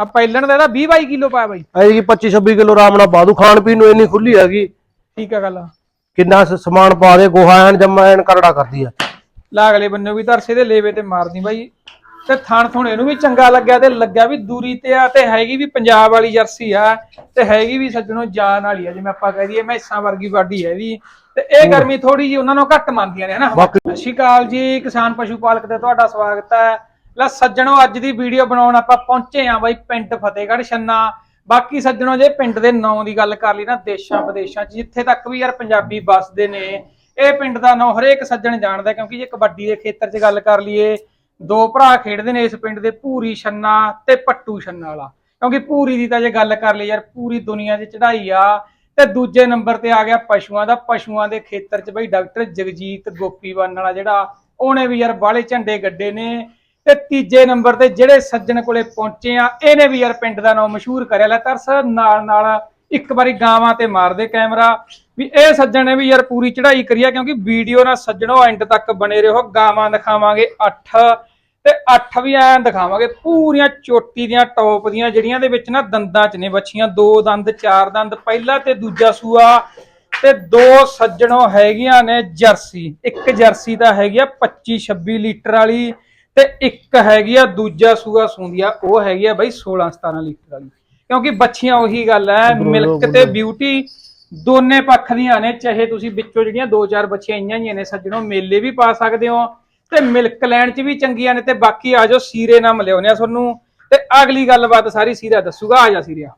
ਆ ਪਹਿਲਣ ਦਾ ਇਹਦਾ 20 22 ਕਿਲੋ ਪਾਇਆ ਬਾਈ। ਐ ਜੀ 25 26 ਕਿਲੋ ਆਰਾਮ ਨਾਲ ਪਾ ਦੂ ਖਾਣ ਪੀਣ ਨੂੰ ਇੰਨੀ ਖੁੱਲੀ ਹੈਗੀ। ਠੀਕ ਆ ਗੱਲ। ਕਿੰਨਾ ਸ- ਸਮਾਨ ਪਾ ਦੇ ਗੋਹਾ ਐਨ ਜੰਮਾ ਐਨ ਕਰੜਾ ਕਰਦੀ ਆ। ਲਾਗਲੇ ਬੰਨੇ ਵੀ ਤਰਸੇ ਦੇ ਲੇਵੇ ਤੇ ਮਾਰਦੀ ਬਾਈ। ਤੇ ਥਣ ਥੁਣ ਇਹਨੂੰ ਵੀ ਚੰਗਾ ਲੱਗਿਆ ਤੇ ਲੱਗਿਆ ਵੀ ਦੂਰੀ ਤੇ ਆ ਤੇ ਹੈਗੀ ਵੀ ਪੰਜਾਬ ਵਾਲੀ ਜਰਸੀ ਆ। ਤੇ ਹੈਗੀ ਵੀ ਸੱਜਣੋ ਜਾਨ ਵਾਲੀ ਆ ਜਿਵੇਂ ਆਪਾਂ ਕਹਿ ਦਈਏ ਮੈਸਾਂ ਵਰਗੀ ਬਾਡੀ ਹੈ ਵੀ ਤੇ ਇਹ ਗਰਮੀ ਥੋੜੀ ਜੀ ਉਹਨਾਂ ਨੂੰ ਘੱਟ ਮੰਨਦੀਆਂ ਨੇ ਹਨਾ ਬਾਕੀ- ਸਤਿ ਸ਼੍ਰੀ ਅਕਾਲ ਜੀ ਕਿਸਾਨ ਪਸ਼ੂ ਪਾਲਕ ਤੇ ਤੁਹਾਡਾ ਸਵਾਗਤ ਹੈ। ਲੈ ਸੱਜਣੋ, ਅੱਜ ਦੀ ਵੀਡੀਓ ਬਣਾਉਣ ਆਪਾਂ ਪਹੁੰਚੇ ਆ ਬਾਈ ਪਿੰਡ ਫਤਿਹਗੜ੍ਹ ਛੰਨਾ। ਬਾਕੀ ਸੱਜਣੋ, ਜੇ ਪਿੰਡ ਦੇ ਨਾਂ ਦੀ ਗੱਲ ਕਰ ਲਈ ਨਾ, ਦੇਸ਼ਾਂ ਵਿਦੇਸ਼ਾਂ 'ਚ, ਜਿੱਥੇ ਤੱਕ ਵੀ ਯਾਰ ਪੰਜਾਬੀ ਵੱਸਦੇ ਨੇ, ਇਹ ਪਿੰਡ ਦਾ ਨਾਂ ਹਰੇਕ ਸੱਜਣ ਜਾਣਦਾ, ਕਿਉਂਕਿ ਜੇ ਕਬੱਡੀ ਦੇ ਖੇਤਰ 'ਚ ਗੱਲ ਕਰ ਲਈਏ, ਦੋ ਭਰਾ ਖੇਡਦੇ ਨੇ ਇਸ ਪਿੰਡ ਦੇ ਭੂਰੀ ਛੰਨਾ ਤੇ ਪੱਟੂ ਛੰਨਾ ਵਾਲਾ। ਕਿਉਂਕਿ ਭੂਰੀ ਦੀ ਤਾਂ ਜੇ ਗੱਲ ਕਰ ਲਈ ਯਾਰ, ਪੂਰੀ ਦੁਨੀਆ 'ਚ ਚੜਾਈ ਆ, ਤੇ ਦੂਜੇ ਨੰਬਰ ਤੇ ਆ ਗਿਆ ਪਸ਼ੂਆਂ ਦਾ। ਪਸ਼ੂਆਂ ਦੇ ਖੇਤਰ 'ਚ ਬਈ ਡਾਕਟਰ ਜਗਜੀਤ ਗੋਪੀਵਾਨ ਵਾਲਾ ਜਿਹੜਾ, ਉਹਨੇ ਵੀ ਯਾਰ ਬਾਲੇ ਝੰਡੇ ਗੱਡੇ ਨੇ। ਤੇ ਤੀਜੇ ਨੰਬਰ ਤੇ ਜਿਹੜੇ ਸੱਜਣ ਕੋਲੇ ਪਹੁੰਚੇ ਆ, ਇਹਨੇ ਵੀ ਯਾਰ ਪਿੰਡ ਦਾ ਨਾਮ ਮਸ਼ਹੂਰ ਕਰਿਆ। ਲੈ ਤਰਸ ਨਾਲ ਨਾਲ ਇੱਕ ਵਾਰੀ ਗਾਵਾਂ ਤੇ ਮਾਰਦੇ ਕੈਮਰਾ। ਵੀ ਇਹ ਸੱਜਣ ਨੇ ਵੀ ਯਾਰ ਪੂਰੀ ਚੜ੍ਹਾਈ ਕਰੀ ਆ, ਕਿਉਂਕਿ ਵੀਡੀਓ ਨਾਲ ਸੱਜਣੋ ਐਂਡ ਤੱਕ ਬਣੇ ਰਹੋ। ਗਾਵਾਂ ਦਿਖਾਵਾਂਗੇ 8 ਤੇ 8 ਵੀ ਐਂ ਦਿਖਾਵਾਂਗੇ, ਪੂਰੀਆਂ ਚੋਟੀ ਦੀਆਂ, ਟੌਪ ਦੀਆਂ, ਜਿਹੜੀਆਂ ਦੇ ਵਿੱਚ ਨਾ ਦੰਦਾਂ 'ਚ ਨੇ ਬੱਚੀਆਂ ਦੋ ਦੰਦ, ਚਾਰ ਦੰਦ, ਪਹਿਲਾ ਤੇ ਦੂਜਾ ਸੂਆ। ਤੇ ਦੋ ਸੱਜਣੋ ਹੈਗੀਆਂ ਨੇ ਜਰਸੀ। ਇੱਕ ਜਰਸੀ ਤਾਂ ਹੈਗੀ ਆ 25 26 ਲੀਟਰ ਵਾਲੀ। ਤੇ ਇੱਕ ਹੈਗੀ ਆ ਦੂਜਾ ਸੂਆ ਸੂੰਦੀ ਆ ਉਹ ਹੈਗੀ ਆ ਬਈ 16 17 ਲੀਟਰ ਵਾਲੀ। ਕਿਉਂਕਿ ਬੱਚੀਆਂ ਉਹੀ ਗੱਲ ਹੈ ਮਿਲਕ ਤੇ। ਬਿਊਟੀ ਦੋਨੇ ਪੱਖ ਦੀਆਂ ਨੇ ਚਾਹੇ ਤੁਸੀਂ ਵਿੱਚੋਂ ਜਿਹੜੀਆਂ ਦੋ ਚਾਰ ਬੱਚੀਆਂ ਆਈਆਂ ਹੀ ਨੇ ਸੱਜਣੋ ਮੇਲੇ ਵੀ ਪਾ ਸਕਦੇ ਹੋ ਤੇ ਮਿਲਕ ਲੈਣ ਚ ਵੀ ਚੰਗੀਆਂ ਨੇ ਤੇ ਬਾਕੀ ਆ ਜਾਓ ਸੀਰੇ ਨਾਲ ਮਿਲਿਆਉਨੇ ਆ ਤੁਹਾਨੂੰ। ਤੇ ਅਗਲੀ ਗੱਲਬਾਤ ਸਾਰੀ ਸੀਰਾ ਦੱਸੂਗਾ ਆ ਜਾ ਸੀਰਿਆ।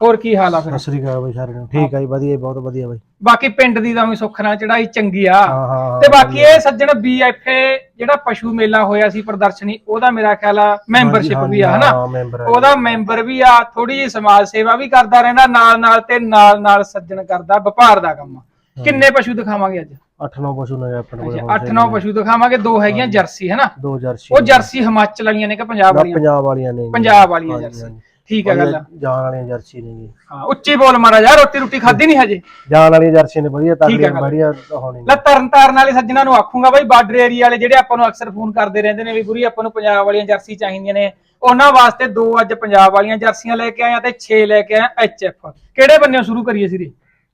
ਹੋਰ ਕੀ ਹਾਲ ਆ ਫਿਰ? ਸਤਿ ਸ੍ਰੀ ਅਕਾਲ ਬਈ ਸਾਰਿਆਂ ਨੂੰ। ਠੀਕ ਆ ਜੀ ਵਧੀਆ ਜੀ, ਬਹੁਤ ਵਧੀਆ ਬਈ। ਬਾਕੀ ਪਿੰਡ ਦੀ ਤਾਂ ਵੀ ਸੁੱਖ ਨਾਲ ਚੜਾਈ ਚੰਗੀ ਆ। ਹਾਂ ਹਾਂ ਹਾਂ, ਤੇ ਬਾਕੀ ਇਹ ਸੱਜਣ ਬੀਐਫਏ ਜਿਹੜਾ ਪਸ਼ੂ ਮੇਲਾ ਹੋਇਆ ਸੀ ਪ੍ਰਦਰਸ਼ਨੀ ਉਹਦਾ ਮੇਰਾ ਖਿਆਲ ਆ ਮੈਂਬਰਸ਼ਿਪ ਵੀ ਆ ਹਨਾ? ਹਾਂ ਮੈਂਬਰ ਆ ਉਹਦਾ ਮੈਂਬਰ ਵੀ ਆ ਥੋੜੀ ਜਿਹੀ ਸਮਾਜ ਸੇਵਾ ਵੀ ਕਰਦਾ ਰਹਿੰਦਾ ਨਾਲ ਨਾਲ ਤੇ ਨਾਲ ਨਾਲ ਸੱਜਣ ਕਰਦਾ ਵਪਾਰ ਦਾ ਕੰਮ। ਕਿੰਨੇ ਪਸ਼ੂ ਦਿਖਾਵਾਂਗੇ ਅੱਜ? 8-9 ਪਸ਼ੂ ਨੇ ਆਪਣੇ ਕੋਲ 8-9 ਪਸ਼ੂ ਦਿਖਾਵਾਂਗੇ ਦੋ ਹੈਗੀਆਂ ਜਰਸੀ ਹਨਾ? ਦੋ ਜਰਸੀ ਉਹ ਜਰਸੀ ਹਿਮਾਚਲ ਵਾਲੀਆਂ ਨੇ ਕਿ ਪੰਜਾਬ ਨਾ ਵਾਲੀਆਂ? ਪੰਜਾਬ ਵਾਲੀਆਂ ਨੇ। ਪੰਜਾਬ ਵਾਲੀਆਂ ਜਰਸੀ। ਠੀਕ ਹੈ ਗੱਲ ਜਾਨ ਵਾਲੀਆਂ ਜਰਸੀ ਨੇ ਜੀ। ਹਾਂ ਉੱਚੀ ਬੋਲ ਮਾਰਾ ਯਾਰ ਰੋਟੀ ਰੋਟੀ ਖਾਧੀ ਨਹੀਂ ਹਜੇ? ਜਾਨ ਵਾਲੀਆਂ ਜਰਸੀ ਨੇ ਵਧੀਆ ਤਗੜੀਆਂ। ਬੜੀਆਂ ਹੋਣੀ ਲੈ ਤਰਨ ਤਾਰਨ ਵਾਲੇ ਸੱਜਣਾ ਨੂੰ ਆਖੂੰਗਾ ਬਾਈ ਬਾਰਡਰ ਏਰੀਆ ਵਾਲੇ ਜਿਹੜੇ ਆਪਾਂ ਨੂੰ ਅਕਸਰ ਫੋਨ ਕਰਦੇ ਰਹਿੰਦੇ ਨੇ ਵੀ ਗੁਰੀ ਆਪਾਂ ਨੂੰ ਪੰਜਾਬ ਵਾਲੀਆਂ ਜਰਸੀ ਚਾਹੀਦੀਆਂ ਨੇ। ਉਹਨਾਂ ਵਾਸਤੇ ਦੋ ਅੱਜ ਪੰਜਾਬ ਵਾਲੀਆਂ ਜਰਸੀਆਂ ਲੈ ਕੇ ਆਏ ਆ ਤੇ 6 ਲੈ ਕੇ ਆਏ ਐਚਐਫ ਕਿਹੜੇ ਬੰਨਿਓ ਸ਼ੁਰੂ ਕਰੀਏ ਸਿਰੇ?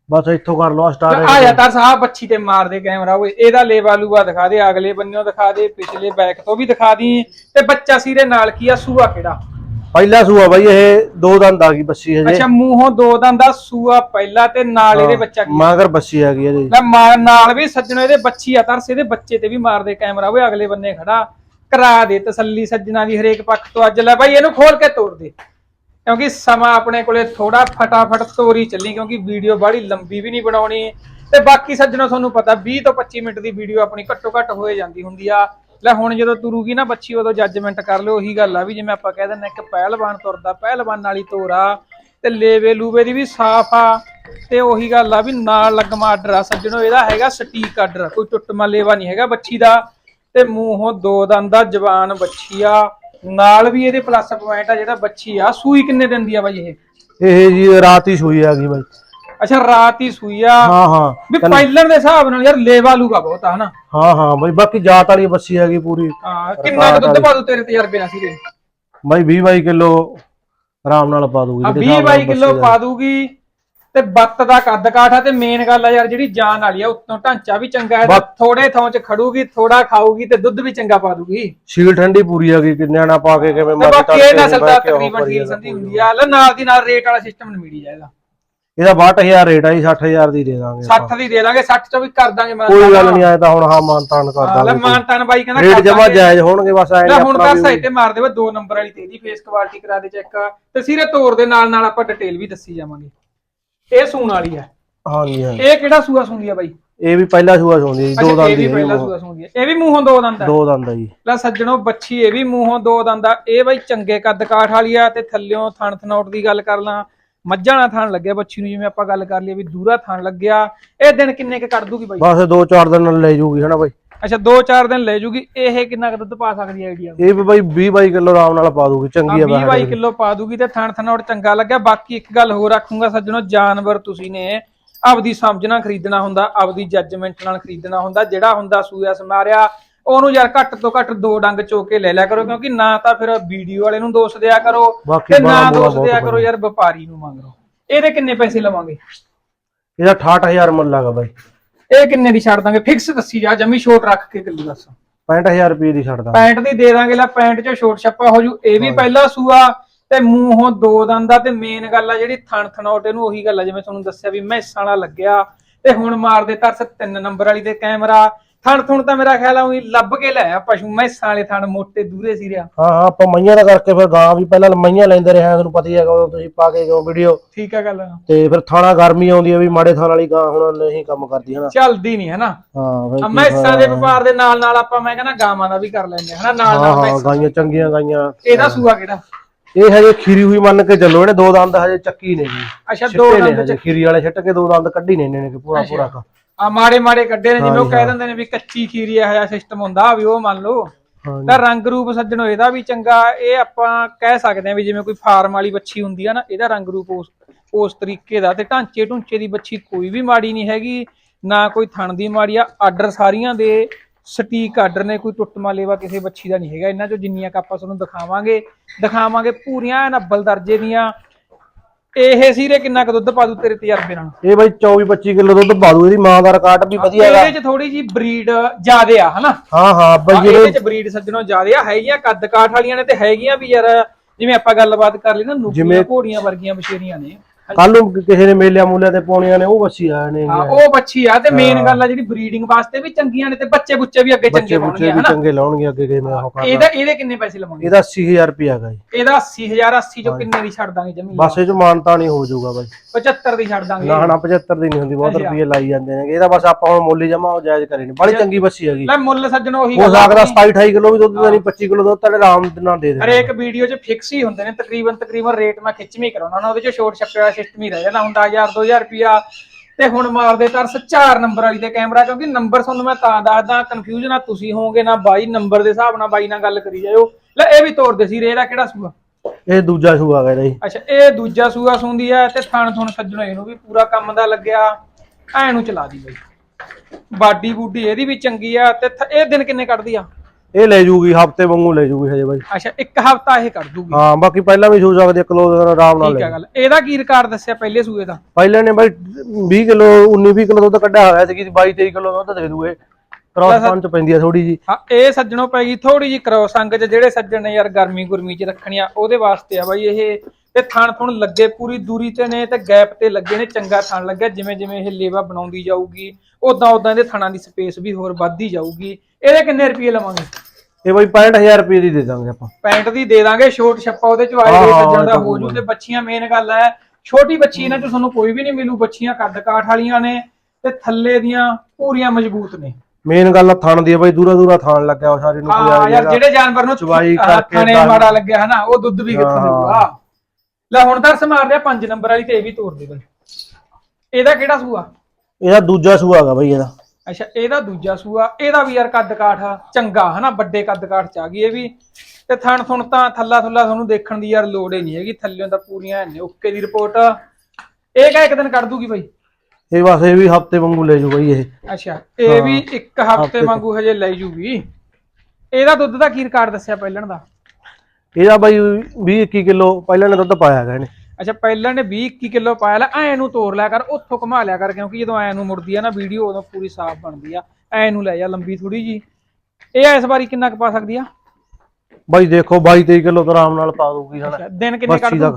ਬਸ ਇੱਥੋਂ ਕਰ ਲਓ ਸਟਾਰਟ ਆ ਜਾ ਤਾਂ ਸਾਹ ਬੱਚੀ ਤੇ ਮਾਰ ਦੇ ਕੈਮਰਾ ਓਏ ਇਹਦਾ ਲੇਵਾ ਲੂਆ ਦਿਖਾ ਦੇ ਅਗਲੇ ਬੰਨਿਓ ਦਿਖਾ ਦੇ ਪਿਛਲੇ ਬੈਕ ਤੋਂ ਵੀ ਦਿਖਾ ਦੀ। ਤੇ ਬੱਚਾ ਸੀਰੇ ਨਾਲ ਕੀ ਆ ਸੂਆ ਕਿਹੜਾ? ਪਹਿਲਾ ਸੂਆ ਬਾਈ ਇਹ ਦੋ ਦੰਦ ਆ ਗਈ ਬੱਸੀ ਹਜੇ। ਅੱਛਾ ਮੂੰਹੋਂ ਦੋ ਦੰਦ ਦਾ ਸੂਆ ਪਹਿਲਾ ਤੇ ਨਾਲ ਇਹਦੇ ਬੱਚਾ ਕੀ? ਆ? ਮਾਗਰ ਬੱਸੀ ਹੈਗੀ ਇਹਦੀ। ਲੈ ਮਾਰ ਨਾਲ ਵੀ ਸੱਜਣੋ ਇਹਦੇ ਬੱਚੀ ਆ ਤਰਸ ਇਹਦੇ ਬੱਚੇ ਤੇ ਵੀ ਮਾਰਦੇ ਕੈਮਰਾ। ਓਏ ਅਗਲੇ ਬੰਨੇ ਖੜਾ। ਕਰਾ ਦੇ ਤਸੱਲੀ ਸੱਜਣਾ ਦੀ ਹਰੇਕ ਪੱਖ ਤੋਂ ਅੱਜ। ਲੈ ਬਾਈ ਇਹਨੂੰ ਖੋਲ ਕੇ ਤੋੜ ਦੇ। ਕਿਉਂਕਿ ਸਮਾਂ ਆਪਣੇ ਕੋਲੇ ਥੋੜਾ ਫਟਾਫਟ ਤੋਰੀ ਚੱਲੀ ਕਿਉਂਕਿ ਵੀਡੀਓ ਬਾੜੀ ਲੰਬੀ ਵੀ ਨਹੀਂ ਬਣਾਉਣੀ। ਤੇ ਬਾਕੀ ਸੱਜਣੋ ਤੁਹਾਨੂੰ ਪਤਾ 20 ਤੋਂ 25 ਮਿੰਟ ਦੀ ਵੀਡੀਓ ਆਪਣੀ ਘੱਟੋ ਘੱਟ ਹੋਏ ਜਾਂਦੀ ਹੁੰਦੀ ਆ। ਲੈ ਹੁਣ ਜਦੋਂ ਤੁਰੂਗੀ ਨਾ ਬੱਚੀ, ਉਦੋਂ ਜੱਜਮੈਂਟ ਕਰ ਲਿਓ, ਉਹੀ ਗੱਲ ਆ ਵੀ ਜਿਵੇਂ ਆਪਾਂ ਕਹਿ ਦਿੰਦੇ ਇੱਕ ਪਹਿਲਵਾਨ ਤੁਰਦਾ, ਪਹਿਲਵਾਨ ਵਾਲੀ ਤੋਰਾ ਤੇ ਲੇਵੇ ਲੂਵੇ ਦੀ ਵੀ ਸਾਫ਼ ਆ ਤੇ ਉਹੀ ਗੱਲ ਆ ਵੀ ਨਾਲ ਲੱਗਮਾ ਆਰਡਰ ਆ, ਸੱਜਣੋ, ਇਹਦਾ ਹੈਗਾ ਸਟੀਕ ਆਰਡਰ, ਕੋਈ ਟੁੱਟਮਾ ਲੇਵਾ ਨਹੀਂ ਹੈਗਾ ਬੱਚੀ ਦਾ ਤੇ ਮੂੰਹੋਂ ਦੋ ਦੰਦ ਦਾ ਜਵਾਨ ਬੱਚੀ ਆ, ਨਾਲ ਵੀ ਇਹਦੇ ਪਲੱਸ ਪੁਆਇੰਟ ਆ ਜਿਹੜਾ ਬੱਚੀ ਆ, ਸੂਈ ਕਿੰਨੇ ਦਿਨ ਦੀ ਆ ਬਾਈ ਇਹ? ਇਹ ਜੀ ਰਾਤ ਹੀ ਸੂਈ ਆ ਗਈ ਬਾਈ। ਅੱਛਾ ਰਾਤ ਹੀ ਸੂਈ ਆ। ਹਾਂ ਹਾਂ। ਵੀ ਪਹਿਲਣ ਦੇ ਹਿਸਾਬ ਨਾਲ ਯਾਰ ਲੇਵਾ ਲੂਗਾ ਬਹੁਤ ਆ ਹਨਾ? ਹਾਂ ਹਾਂ ਬਾਈ ਬਾਕੀ ਜਾਤ ਵਾਲੀ ਬੱਸੀ ਹੈਗੀ ਪੂਰੀ। ਹਾਂ ਕਿੰਨਾ ਕੁ ਦੁੱਧ ਪਾ ਦੂ ਤੇਰੇ ਤਜਰਬੇ ਨਾਲ ਸੀਰੇ ਬਾਈ 20 22 ਕਿਲੋ ਆਰਾਮ ਨਾਲ ਪਾ ਦੂਗੀ ਆ ਜਿਹੜੇ 20 ਹਿਸਾਬ ਨਾਲ 22 ਕਿਲੋ। ਪਾ ਦੂਗੀ। ਤੇ ਬੱਤ ਦਾ ਕੱਦ ਕਾਠ ਆ ਤੇ ਮੇਨ ਗੱਲ ਆ ਯਾਰ ਜਿਹੜੀ ਜਾਨ ਵਾਲੀ ਆ ਉੱਤੋਂ ਢਾਂਚਾ ਵੀ ਚੰਗਾ ਹੈ ਬੱਤ- ਥੋੜੇ ਥਾਂ 'ਚ ਖੜੂਗੀ ਥੋੜਾ ਖਾਊਗੀ ਤੇ ਦੁੱਧ ਵੀ ਚੰਗਾ ਪਾ ਦੂਗੀ। ਸੀਲ ਠੰਡੀ ਪੂਰੀ ਹੈਗੀ ਕਿ ਨਿਆਣਾ ਪਾ ਕੇ ਕਿਵੇਂ ਤੇ ਬਾਕੀ ਇਹ ਨਸਲ ਦਾ ਤਕਰੀਬਨ ਠੀਕ ਸੰਦੀ ਹੁੰਦੀ ਆ। ਲੈ ਨਾਲ ਦੀ ਨਾਲ ਰੇਟ ਵਾਲਾ ਸਿਸਟਮ ਨਮੀੜੀ ਜਾਏਗਾ। ਇਹਦਾ 62000 ਰੇਟ ਆ ਜੀ 60000 ਦੀ ਦੇ ਦਾਂਗੇ 60 ਦੀ ਦੇ ਦਾਂਗੇ 60 ਚੋਂ ਵੀ ਕਰ ਦਾਂਗੇ ਮੈਂ ਕੋਈ ਗੱਲ ਨਹੀਂ ਆਇਆ ਤਾਂ ਹੁਣ ਹਾਂ ਮਾਨਤਾਨ ਕਰ ਲੈ ਦਾਂਗੇ ਮਾਨਤਾਨ ਬਾਈ ਕਹਿੰਦਾ ਰੇਟ ਜਮਾ ਦਾਂਗੇ। ਜਾਇਜ਼ ਹੋਣਗੇ ਬਸ ਐ ਹੁਣ ਤਾਂ ਸਾਈਟ ਤੇ ਮਾਰ ਦੇਵੇ ਦੋ ਨੰਬਰ ਵਾਲੀ ਤੇਦੀ ਫੇਸ ਕੁਆਲਿਟੀ ਕਰਾ ਦੇ ਚੈੱਕ ਤੇ ਸਿਰੇ ਤੋਰ ਦੇ ਨਾਲ ਨਾਲ ਆਪਾਂ ਡਿਟੇਲ ਵੀ ਦੱਸੀ ਜਾਵਾਂਗੇ। ਇਹ ਸੂਣ ਵਾਲੀ ਹੈ। ਹਾਂਜੀ ਹਾਂ ਇਹ ਕਿਹੜਾ ਸੂਆ ਸੂੰਦੀ ਆ ਬਾਈ? ਇਹ ਵੀ ਪਹਿਲਾ ਸੂਆ ਸੌਂਦੀ ਜੀ ਦੋ ਦੰਦ ਇਹ ਦੀ ਵੀ ਪਹਿਲਾ ਸੂਆ ਸੂੰਦੀ ਆ। ਇਹ ਵੀ ਮੂੰਹੋਂ ਦੋ ਦੰਦ ਆ। ਦੋ ਦੰਦ ਆ ਜੀ। ਲੈ ਸੱਜਣੋ ਬੱਚੀ ਇਹ ਵੀ ਮੂੰਹੋਂ ਦੋ ਦੰਦ ਆ। ਇਹ ਬਾਈ ਚੰਗੇ ਕੱਦ ਕਾਠ ਵਾਲੀ ਆ ਤੇ ਥੱਲਿਓਂ ਥਣ ਥਨੌਟ ਦੀ ਗੱਲ ਕਰ ਲਾਂ। ਮੱਝਾਂ ਨਾਲ ਥਣ ਲੱਗਿਆ ਬੱਚੀ ਨੂੰ ਜਿਵੇਂ ਆਪਾਂ ਗੱਲ ਕਰ ਲਈਏ ਵੀ ਦੂਰਾ ਥਣ ਲੱਗਿਆ ਇਹ ਦਿਨ ਕਿੰਨੇ ਕ ਕੱਢ ਦੂਗੀ ਬਾਈ? ਬਸ ਦੋ ਚਾਰ ਦਿਨ ਨਾਲ ਲੈ ਜੂਗੀ ਹਨਾ ਬਾਈ? ਅੱਛਾ 2-4 ਦਿਨ ਲੈ ਜੂਗੀ ਇਹ ਕਿੰਨਾ ਕੁ ਦੁੱਧ ਪਾ ਸਕਦੀ ਹੈ ਆਈਡੀਆ ਇਹ ਵੀ ਬਾਈ 20 22 ਕਿਲੋ ਆਰਾਮ ਨਾਲ ਪਾ ਦੂਗੀ ਚੰਗੀ ਆ 20 ਬਾਈ 22 ਕਿਲੋ ਪਾ ਦੂਗੀ ਤੇ ਥਣ ਥਨੌਟ ਚੰਗਾ ਲੱਗਿਆ। ਬਾਕੀ ਇੱਕ ਗੱਲ ਹੋਰ ਆਖੂੰਗਾ ਸੱਜਣੋ ਜਾਨਵਰ ਤੁਸੀਂ ਨੇ ਆਪਦੀ ਸਮਝਣਾ ਖਰੀਦਣਾ ਹੁੰਦਾ ਆਪਦੀ ਜੱਜਮੈਂਟ ਨਾਲ ਖਰੀਦਣਾ ਹੁੰਦਾ ਜਿਹੜਾ ਹੁੰਦਾ ਸੂਆ ਸਮਾਰਿਆ ਉਹਨੂੰ ਯਾਰ ਘੱਟ ਤੋਂ ਘੱਟ ਦੋ ਡੰਗ ਚੋ ਕੇ ਲੈ ਲਿਆ ਕਰੋ ਕਿਉਂਕਿ ਨਾ ਤਾਂ ਫਿਰ ਵੀਡੀਓ ਵਾਲੇ ਨੂੰ ਦੋਸ਼ ਦਿਆ ਕਰੋ ਬਾਕੀ ਤੇ ਨਾ ਬੋਲਾ ਦੋਸ਼ ਬਹੁਤ ਦਿਆ ਕਰੋ। ਯਾਰ ਵਪਾਰੀ ਨੂੰ ਮੰਗ ਲਓ ਇਹਦੇ ਕਿੰਨੇ ਪੈਸੇ ਲਵਾਂਗੇ? ਇਹਦਾ 68000 ਮੁੱਲ ਹੈਗਾ ਬਾਈ। ਇਹ ਕਿੰਨੇ ਦੀ ਛੱਡ ਦਾਂਗੇ? ਫਿਕਸ ਦੱਸੀ ਜਾ ਜਮੀ ਛੋਟ ਰੱਖ ਕੇ ਗੱਲੀ ਦੱਸ। 65000 ਰੁਪਏ ਦੀ ਛੱਡਦਾ ਪੈਂਟ ਦੀ ਦੇ ਦਾਂਗੇ ਲੈ ਪੈਂਟ 'ਚ ਛੋਟ ਛੱਪਾ ਹੋ ਜੂ। ਇਹ ਵੀ ਪਹਿਲਾ ਸੂਆ ਤੇ ਮੂੰਹੋਂ ਦੋ ਦੰਦ ਆ ਤੇ ਮੇਨ ਗੱਲ ਆ ਜਿਹੜੀ ਥਣ ਥਣੋਟ ਇਹਨੂੰ ਉਹੀ ਗੱਲ ਆ ਜਿਵੇਂ ਤੁਹਾਨੂੰ ਦੱਸਿਆ ਵੀ ਮੈਸਾਂ ਵਾਲਾ ਲੱਗਿਆ ਤੇ ਹੁਣ ਮਾਰਦੇ ਤਰਸ ਤਿੰਨ ਨੰਬਰ ਵਾਲੀ ਤੇ ਕੈਮਰਾ ਥਣ ਥਣ ਤਾਂ ਮੇਰਾ ਖਿਆਲ ਆ ਉਹੀ ਲੱਭ ਕੇ ਲਿਆ ਪਸ਼ੂ ਮੈਸਾਂ ਵਾਲੇ ਥਣ ਮੋਟੇ ਦੂਰੇ ਸੀ ਰਿਆ। ਹਾਂ ਹਾਂ ਆਪਾਂ ਮਈਆਂ ਦਾ ਕਰਕੇ ਫਿਰ ਗਾਂ ਵੀ ਪਹਿਲਾਂ ਮਈਆਂ ਲੈਂਦੇ ਰਹੇ ਹਾਂ ਤੁਹਾਨੂੰ ਪਤਾ ਹੀ ਹੈਗਾ ਉਦੋਂ ਤੁਸੀਂ ਪਾ ਕੇ ਗਏ ਵੀਡੀਓ ਠੀਕ ਆ ਗੱਲ। ਤੇ ਫਿਰ ਥਾਣਾ ਗਰਮੀ ਆਉਂਦੀ ਹੈ ਵੀ ਮਾੜੇ ਥਾਣ ਵਾਲੀ ਗਾਂ ਹੁਣ ਨਹੀਂ ਕੰਮ ਕਰਦੀ ਹਨਾ? ਚੱਲਦੀ ਨਹੀਂ ਹਨਾ? ਹਾਂ ਫਿਰ ਆ ਕੀ ਮੈਸਾਂ ਦੇ ਵਪਾਰ ਦੇ ਨਾਲ ਨਾਲ ਆਪਾਂ ਮੈਂ ਕਹਿੰਦਾ ਗਾਵਾਂ ਦਾ ਵੀ ਕਰ ਲੈਂਦੇ ਹਾਂ ਹਨਾ? ਨਾਲ ਹਾਂ ਨਾਲ ਹਾਂ ਮੈਸਾਂ। ਗਾਈਆਂ ਚੰਗੀਆਂ ਗਾਈਆਂ। ਇਹਦਾ ਸੂਆ ਕਿਹੜਾ? ਇਹ ਹਜੇ ਖੀਰੀ ਹੋਈ ਮੰਨ ਕੇ ਚੱਲੋ ਇਹਨੇ ਦੋ ਦੰਦ ਹਜੇ ਚੱਕੀ ਨੇ ਜੀ। ਅੱਛਾ ਦੋ ਛਿੱਟੇ ਨੇ ਦੰਦ ਹਜੇ ਖੀਰੀ ਵਾਲੇ ਛਿੱਟ ਕੇ ਦੋ ਦੰਦ ਕੱਢੀ ਨੇ ਇਹਨੇ ਨੇ ਪੂਰਾ ਪੂਰਾ ਕਾ ਆ ਮਾੜੇ ਮਾੜੇ ਕੱਢੇ ਨੇ ਜਿਵੇਂ ਉਹ ਕਹਿ ਦਿੰਦੇ ਨੇ ਵੀ ਕੱਚੀ ਖੀਰੀ ਇਹੋ ਜਿਹਾ ਸਿਸਟਮ ਹੁੰਦਾ ਵੀ ਉਹ ਮੰਨ ਲਓ। ਤਾਂ ਰੰਗ ਰੂਪ ਸੱਜਣੋ ਇਹਦਾ ਵੀ ਚੰਗਾ ਇਹ ਆਪਾਂ ਕਹਿ ਸਕਦੇ ਹਾਂ ਵੀ ਜਿਵੇਂ ਕੋਈ ਫਾਰਮ ਵਾਲੀ ਬੱਚੀ ਹੁੰਦੀ ਆ ਨਾ ਇਹਦਾ ਰੰਗ ਰੂਪ ਉਸ ਉਸ ਤਰੀਕੇ ਦਾ। ਤੇ ਢਾਂਚੇ ਢੁੰਚੇ ਦੀ ਬੱਚੀ ਕੋਈ ਵੀ ਮਾੜੀ ਨਹੀਂ ਹੈਗੀ ਨਾ ਕੋਈ ਥਣ ਦੀ ਮਾੜੀ ਆ ਆਰਡਰ ਸਾਰੀਆਂ ਦੇ ਸਟੀਕ ਆਰਡਰ ਨੇ ਕੋਈ ਟੁੱਟਮਾ ਲੇਵਾ ਕਿਸੇ ਬੱਚੀ ਦਾ ਨਹੀਂ ਹੈਗਾ। ਇਹਨਾਂ ਚੋਂ ਜਿੰਨੀਆਂ ਕ ਆਪਾਂ ਤੁਹਾਨੂੰ ਦਿਖਾਵਾਂਗੇ ਦਿਖਾਵਾਂਗੇ ਪੂਰੀਆਂ ਐਨ ਅੱਬਲ ਦਰਜੇ ਦੀਆਂ ਇਹ ਸੀਰੇ ਕਿੰਨਾ ਕੁ ਦੁੱਧ ਪਾ ਦੂ ਤੇਰੇ ਤਜਰਬੇ ਨਾਲ? ਇਹ ਬਾਈ 24 25 ਕਿਲੋ ਦੁੱਧ ਪਾ ਦੂ ਇਹਦੀ ਮਾਂ ਦਾ ਰਿਕਾਰਡ ਵੀ ਵਧੀਆ ਹੈਗਾ। ਇਹਦੇ ਚ ਥੋੜੀ ਜੀ ਬਰੀਡ ਜ਼ਿਆਦੇ ਆ ਹਨਾ? ਹਾਂ ਹਾਂ ਬਾਈ ਹਾਂ, ਜਿਹੜੇ ਇਹਦੇ ਚ ਬਰੀਡ ਸੱਜਣੋਂ ਜ਼ਿਆਦੇ ਆ ਹੈਗੀਆਂ ਕੱਦ ਕਾਠ ਵਾਲੀਆਂ ਨੇ ਤੇ ਹੈਗੀਆਂ ਵੀ ਯਾਰ ਜਿਵੇਂ ਆਪਾਂ ਗੱਲਬਾਤ ਕਰ ਲਈ ਨਾ ਨੁਕੀਆਂ ਘੋੜੀਆਂ ਵਰਗੀਆਂ ਬਸ਼ੇਰੀਆਂ ਨੇ। ਕੱਲ ਨੂੰ ਕਿਸੇ ਨੇ ਮੇਲਿਆਂ ਮੂਲਿਆਂ ਤੇ ਪਾਉਣੀਆਂ ਨੇ ਉਹ ਬੱਸੀ ਆਏ ਨੇ ਹਾਂ ਉਹ ਬੱਚੀ ਆ ਤੇ ਮੇਨ ਗੱਲ ਆ ਜਿਹੜੀ ਬਰੀਡਿੰਗ ਵਾਸਤੇ ਵੀ ਚੰਗੀਆਂ ਨੇ ਤੇ ਬੱਚੇ ਬੁੱਚੇ ਵੀ ਅੱਗੇ ਬੱਚੇ ਚੰਗੇ ਬੁੱਚੇ ਪਾਉਣਗੇ ਵੀ ਹਨਾ? ਚੰਗੇ ਲਾਉਣਗੇ ਅੱਗੇ ਕਿਸੇ ਮੈਂ ਉਹ ਕਰਦਾ ਇਹਦਾ ਇਹਦੇ ਕਿੰਨੇ ਪੈਸੇ ਲਵਾਂਗੇ ਇਹਦਾ 80000 ਰੁਪਏ ਹੈਗਾ ਜੀ। ਇਹਦਾ 80000 80 ਚੋਂ ਕਿੰਨੇ ਦੀ ਛੱਡ ਦਾਂਗੇ ਜਮੀਨ? ਬਸ ਇਹ ਚ ਮਾਨਤਾ ਨਹੀਂ ਹੋ ਜਾਊਗਾ ਬਾਈ। 75 ਦੀ ਛੱਡ ਦਾਂਗੇ। ਨਾ ਨਾ 75 ਦੀ ਨਹੀਂ ਹੁੰਦੀ ਬਹੁਤ ਰੁਪਏ ਲਾਈ ਜਾਂਦੇ ਨੇ। ਇਹਦਾ ਬਸ ਆਪਾਂ ਹੁਣ ਮੁੱਲ ਜਮਾ ਉਹ ਜਾਇਜ਼ ਕਰੇ ਨੇ। ਬੜੀ ਚੰਗੀ ਬੱਸੀ ਹੈਗੀ। ਲੈ ਮੁੱਲ ਸੱਜਣੋ ਉਹੀ ਹੋ ਸਕਦਾ ਆਪਣੀ। 27 28 ਕਿਲੋ ਵੀ ਦੁੱਧ ਦਾ ਨਹੀਂ 25 ਕਿਲੋ ਦੁੱਧ ਤਾਂ ਆਰਾਮ ਨਾਲ ਦੇ ਦੇ ਹਰੇਕ ਵੀਡੀਓ 'ਚ ਫਿਕਸ ਹੀ ਹੁੰਦੇ ਨੇ। ਤਕਰੀਬਨ ਤਕਰੀਬਨ ਰੇਟ ਮੈਂ ਖਿੱਚਵੀਂ ਕਰਾਉਣਾ। ਨਾ ਉਹਦੇ 'ਚ ਛੋਟ ਛੱਪੇ ਵਾਲਾ ਸਿਸਟਮ ਹੀ ਰਹਿ ਜਾਂਦਾ ਹੁੰਦਾ 1000 2000 ਰੁਪਿਆ ਤੇ ਹੁਣ ਮਾਰਦੇ ਤਰਸ 4 ਨੰਬਰ ਵਾਲੀ ਤੇ ਕੈਮਰਾ ਕਿਉਂਕਿ ਨੰਬਰ ਤੁਹਾਨੂੰ ਮੈਂ ਤਾਂ ਦੱਸਦਾ ਕਨਫਿਊਜ਼ ਨਾ ਤੁਸੀਂ ਹੋਵੋਗੇ ਨਾ ਬਾਈ ਨੰਬਰ ਦੇ ਹਿਸਾਬ ਨਾਲ ਬਾਈ ਨਾਲ ਗੱਲ ਕਰੀ ਜਾਇਓ। ਲੈ ਇਹ ਵੀ ਤੋੜਦੇ ਸੀ ਰੇ ਇਹਦਾ ਕਿਹੜਾ ਸੂਆ? ਇਹ ਦੂਜਾ ਸੂਆ ਹੈਗਾ ਜੀ। ਅੱਛਾ ਇਹ ਦੂਜਾ ਸੂਆ ਸੁੰਦੀ ਹੈ ਤੇ ਥਣ ਥਣ ਸੱਜਣੋ ਇਹਨੂੰ ਵੀ ਪੂਰਾ ਕੰਮ ਦਾ ਲੱਗਿਆ। ਐ ਨੂੰ ਚਲਾ ਦੀ ਬਾਈ। ਬਾਡੀ ਬੂਡੀ ਇਹਦੀ ਵੀ ਚੰਗੀ ਆ ਤੇ ਥ- ਇਹ ਦਿਨ ਕਿੰਨੇ ਕੱਢਦੀ ਆ? ਇਹ ਲੈ ਜੂਗੀ ਹਫ਼ਤੇ ਵਾਂਗੂ ਲੈ ਜੂਗੀ ਹਜੇ ਬਾਈ। ਅੱਛਾ ਇੱਕ ਹਫਤਾ ਇਹ ਕੱਢ ਦੂਗੀ। ਹਾਂ ਬਾਕੀ ਪਹਿਲਾਂ ਵੀ ਸੂ ਸਕਦੀ ਕਿਲੋ ਆਰਾਮ ਨਾਲ ਠੀਕ ਹੈ ਗੱਲ। ਇਹਦਾ ਕੀ ਰਿਕਾਰਡ ਦੱਸਿਆ ਪਹਿਲੇ ਸੂਏ ਦਾ? ਪਹਿਲਾਂ ਨੇ ਬਾਈ 20 ਕਿਲੋ 19 20 ਕਿਲੋ ਦੁੱਧ ਕੱਢਿਆ ਹੋਇਆ ਸੀ 22 23 ਕਿਲੋ ਦੁੱਧ ਦੇ ਦੂਏ। ਕ੍ਰਾਸ ਪੰਚ ਪੈਂਦੀ ਆ ਥੋੜੀ ਜੀ ਹਾਂ ਇਹ ਸੱਜਣੋਂ ਪੈ ਗਈ ਥੋੜੀ ਜੀ ਕਰੋਸ ਅੰਗ ਚ ਜਿਹੜੇ ਸੱਜਣ ਨੇ ਯਾਰ ਗਰਮੀ ਗੁਰਮੀ ਚ ਰੱਖਣੀਆਂ ਉਹਦੇ ਵਾਸਤੇ ਆ ਬਾਈ ਇਹ। ਤੇ ਥਣ ਥੁਣ ਲੱਗੇ ਪੂਰੀ ਦੂਰੀ ਤੇ ਨੇ ਤੇ ਗੈਪ ਤੇ ਲੱਗੇ ਨੇ ਚੰਗਾ ਥਣ ਲੱਗਿਆ। ਜਿਵੇਂ ਜਿਵੇਂ ਇਹ ਲੇਵਾ ਬਣਾਉਂਦੀ ਜਾਊਗੀ ਉਦਾਂ ਉਦਾਂ ਇਹਦੇ ਥਣਾਂ ਦੀ ਸਪੇਸ ਵੀ ਹੋਰ ਵੱਧਦੀ ਜਾਊਗੀ। ਇਹਦੇ ਕਿੰਨੇ ਰੁਪਏ ਲਵਾਂਗੇ? ਇਹ ਬਾਈ 65000 ਰੁਪਏ ਦੀ ਦੇ ਦਾਂਗੇ ਆਪਾਂ। ਪੈਂਟ ਦੀ ਦੇ ਦਾਂਗੇ ਛੋਟ ਛੱਪਾ ਉਹਦੇ ਚ ਆਏ ਦੇ ਸੱਜਣ ਦਾ ਹੋ ਜੂ ਤੇ ਬੱਚੀਆਂ ਮੇਨ ਗੱਲ ਹੈ ਛੋਟੀ ਬੱਚੀ ਇਹਨਾਂ ਚ ਤੁਹਾਨੂੰ ਕੋਈ ਵੀ ਨਹੀਂ ਮਿਲੂ ਬੱਚੀਆਂ ਕੱਦ ਕਾਠ ਵਾਲੀਆਂ ਨੇ ਤੇ ਥੱਲੇ ਦੀਆਂ ਪੂਰੀਆਂ ਮਜ਼ਬੂਤ ਨੇ। ਮੇਨ ਗੱਲ ਆ ਥਣ ਦੀ ਆ ਬਾਈ ਦੂਰਾ ਦੂਰਾ ਥਾਣ ਲੱਗਿਆ ਉਹ ਸਾਰੇ ਨੂੰ ਹਾਂ ਯਾਰ ਜਿਹੜੇ ਜਾਨਵਰ ਨੂੰ ਚਵਾਈ ਕਰਕੇ ਥਣੇ ਮਾੜਾ ਲੱਗਿਆ ਹਨਾ ਉਹ ਦੁੱਧ ਵੀ ਕਿੱਥੋਂ। ਦੇਊਗਾ ਲੈ ਹੁਣ ਦਰਸ ਮਾਰ ਲਿਆ 5 ਨੰਬਰ ਵਾਲੀ ਤੇ ਇਹ ਵੀ ਤੋੜ ਦੇ ਬਈ। ਇਹਦਾ ਕਿਹੜਾ ਸੂਆ? ਇਹਦਾ ਦੂਜਾ ਸੂਆ ਹੈਗਾ ਬਾਈ ਇਹਦਾ। ਅੱਛਾ ਇਹਦਾ ਦੂਜਾ ਸੂਆ ਇਹਦਾ ਵੀ ਯਾਰ ਕੱਦ ਕਾਠ ਚੰਗਾ ਹਨਾ ਵੱਡੇ ਕੱਦ ਕਾਠ ਚ ਆ ਗਈ ਇਹ ਵੀ। ਤੇ ਥਣ ਥੁਣ ਤਾਂ ਥੱਲਾ ਥੱਲਾ ਤੁਹਾਨੂੰ ਦੇਖਣ ਦੀ ਯਾਰ ਲੋੜ ਹੀ ਨਹੀਂ ਹੈਗੀ ਥੱਲਿਓਂ ਤਾਂ ਪੂਰੀਆਂ ਨੇ ਓਕੇ ਦੀ ਰਿਪੋਰਟ। ਇਹ ਕਾ ਇੱਕ ਦਿਨ ਕੱਢ ਦੂਗੀ ਬਈ? ਇਹ ਬਸ ਇਹ ਵੀ ਹਫ਼ਤੇ ਵਾਂਗੂ ਲੈ ਜੂ ਬਾਈ ਇਹ। ਅੱਛਾ ਇਹ ਵੀ ਇੱਕ ਹਫ਼ਤੇ ਵਾਂਗੂ ਹਜੇ ਲੈ ਜੂਗੀ। ਇਹਦਾ ਦੁੱਧ ਦਾ ਕੀ ਰਿਕਾਰਡ ਦੱਸਿਆ ਪਹਿਲਣ ਦਾ? ਇਹਦਾ ਬਾਈ 20 21 ਕਿਲੋ ਪਹਿਲਾਂ ਨੇ ਦੁੱਧ ਪਾਇਆ ਹੈਗਾ ਇਹਨੇ। ਅੱਛਾ ਪਹਿਲਾਂ ਨੇ 20 21 ਕਿਲੋ ਪਾਇਆ ਲੈ ਐ ਨੂੰ ਤੋੜ ਲਿਆ ਕਰ ਉੱਥੋਂ ਘੁਮਾ ਲਿਆ ਕਰ ਕਿਉਂਕਿ ਜਦੋਂ ਐ ਨੂੰ ਮੁੜਦੀ ਆ ਨਾ ਵੀਡੀਓ ਉਦੋਂ ਪੂਰੀ ਸਾਫ਼ ਬਣਦੀ ਆ। ਐ ਨੂੰ ਲੈ ਜਾ ਲੰਬੀ ਥੋੜੀ ਜੀ ਇਹ ਇਸ ਵਾਰੀ ਕਿੰਨਾ ਕੁ ਪਾ ਸਕਦੀ ਆ? ਬਾਈ ਦੇਖੋ 22 23 ਕਿਲੋ ਤਾਂ ਆਰਾਮ ਨਾਲ ਪਾ ਦੂਗੀ ਅੱਛਾ, ਦਿਨ ਕਿੰਨੇ ਕੱਢ ਦੂ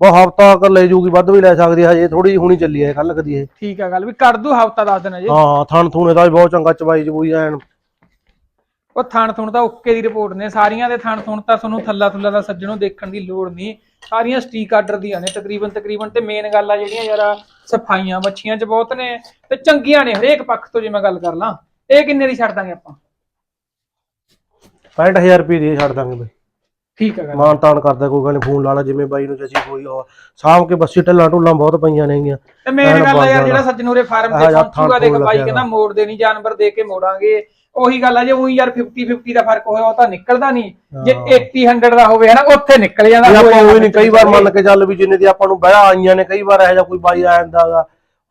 ਉਹ ਹਫਤਾ ਕਰ ਲੈ ਜੂਗੀ ਵੱਧ ਵੀ ਲੈ ਸਕਦੀ ਹੈ ਹਜੇ ਥੋੜੀ ਹੁਣੀ ਚੱਲੀ ਹੈ ਕੱਲ ਕਦੀ ਇਹ। ਠੀਕ ਆ ਗੱਲ ਵੀ ਕੱਢ ਦੂ ਹਫਤਾ ਦੱਸ ਦੇਣਾ ਜੀ ਹਾਂ ਥਣ ਥੂਣੇ ਦਾ ਵੀ ਬਹੁਤ ਚੰਗਾ ਚਵਾਈ ਚਬੂਈ ਐਨ। ਉਹ ਥਣ ਥੁਣ ਤਾਂ ਓਕੇ ਦੀ ਰਿਪੋਰਟ ਨੇ ਸਾਰੀਆਂ ਦੇ ਥਣ ਥੁਣ ਤਾਂ ਤੁਹਾਨੂੰ ਥੱਲਾ ਥੁੱਲਾ ਦਾ ਸੱਜਣੋਂ ਦੇਖਣ ਦੀ ਲੋੜ ਨਹੀਂ। ਸਾਰੀਆਂ ਸਟੀਕ ਆਰਡਰ ਦੀਆਂ ਨੇ ਤਕਰੀਬਨ ਤਕਰੀਬਨ ਤੇ ਮੇਨ ਗੱਲ ਆ ਜਿਹੜੀਆਂ ਯਾਰ ਸਫਾਈਆਂ ਮੱਛੀਆਂ 'ਚ ਬਹੁਤ ਨੇ ਤੇ ਚੰਗੀਆਂ ਨੇ ਹਰੇਕ ਪੱਖ ਤੋਂ ਜੇ ਮੈਂ ਗੱਲ ਕਰ ਲਾਂ। ਇਹ ਕਿੰਨੇ ਦੀ ਛੱਡ ਦਾਂਗੇ ਆਪਾਂ? 65000 ਰੁਪਏ ਦੀ ਛੱਡ ਦਾਂਗੇ ਬਾਈ। ਠੀਕ ਆ ਗੱਲ। ਮਾਨ ਤਾਨ ਕਰਦਾ ਕੋਈ ਗੱਲ ਨੀ ਫੋਨ ਲਾ ਲਾ ਜਿਵੇਂ ਬਾਈ ਨੂੰ ਜੱਜੀ ਕੋਈ ਹੋ ਸਾਂਭ ਕੇ ਬੱਸੀ ਢੱਲਾਂ ਢੁੱਲਾਂ ਬਹੁਤ ਪਈਆਂ ਨੇਗੀਆਂ ਤੇ ਮੇਨ ਗੱਲ ਆ ਯਾਰ ਜਿਹੜਾ ਸੱਜਣੂਰੇ ਫਾਰਮ ਤੇ ਪਹੁੰਚੂਗਾ ਦੇਖ ਬਾਈ ਕਹਿੰਦਾ ਮੋੜਦੇ ਨਹੀਂ ਜਾਨਵਰ ਦੇ ਕੇ ਮੋੜਾਂਗੇ। ਉਹੀ ਗੱਲ ਆ ਜੇ ਉਹੀ ਯਾਰ 50 50 ਦਾ ਫ਼ਰਕ ਹੋਇਆ ਉਹ ਤਾਂ ਨਿਕਲਦਾ ਨਹੀਂ। ਜੇ 80 100 ਦਾ ਹੋਵੇ ਹਨਾ ਉੱਥੇ ਨਿਕਲ ਜਾਂਦਾ। ਆਪਾਂ ਉਹ ਨਹੀਂ ਕਈ ਵਾਰ ਮੰਨ ਕੇ ਚੱਲ ਵੀ ਜਿੰਨੇ ਦੀ ਆਪਾਂ ਨੂੰ ਬਹਿਆ ਆਈਆਂ ਨੇ ਕਈ ਵਾਰ ਇਹੋ ਜਿਹਾ ਕੋਈ ਬਾਈ ਆ ਜਾਂਦਾਗਾ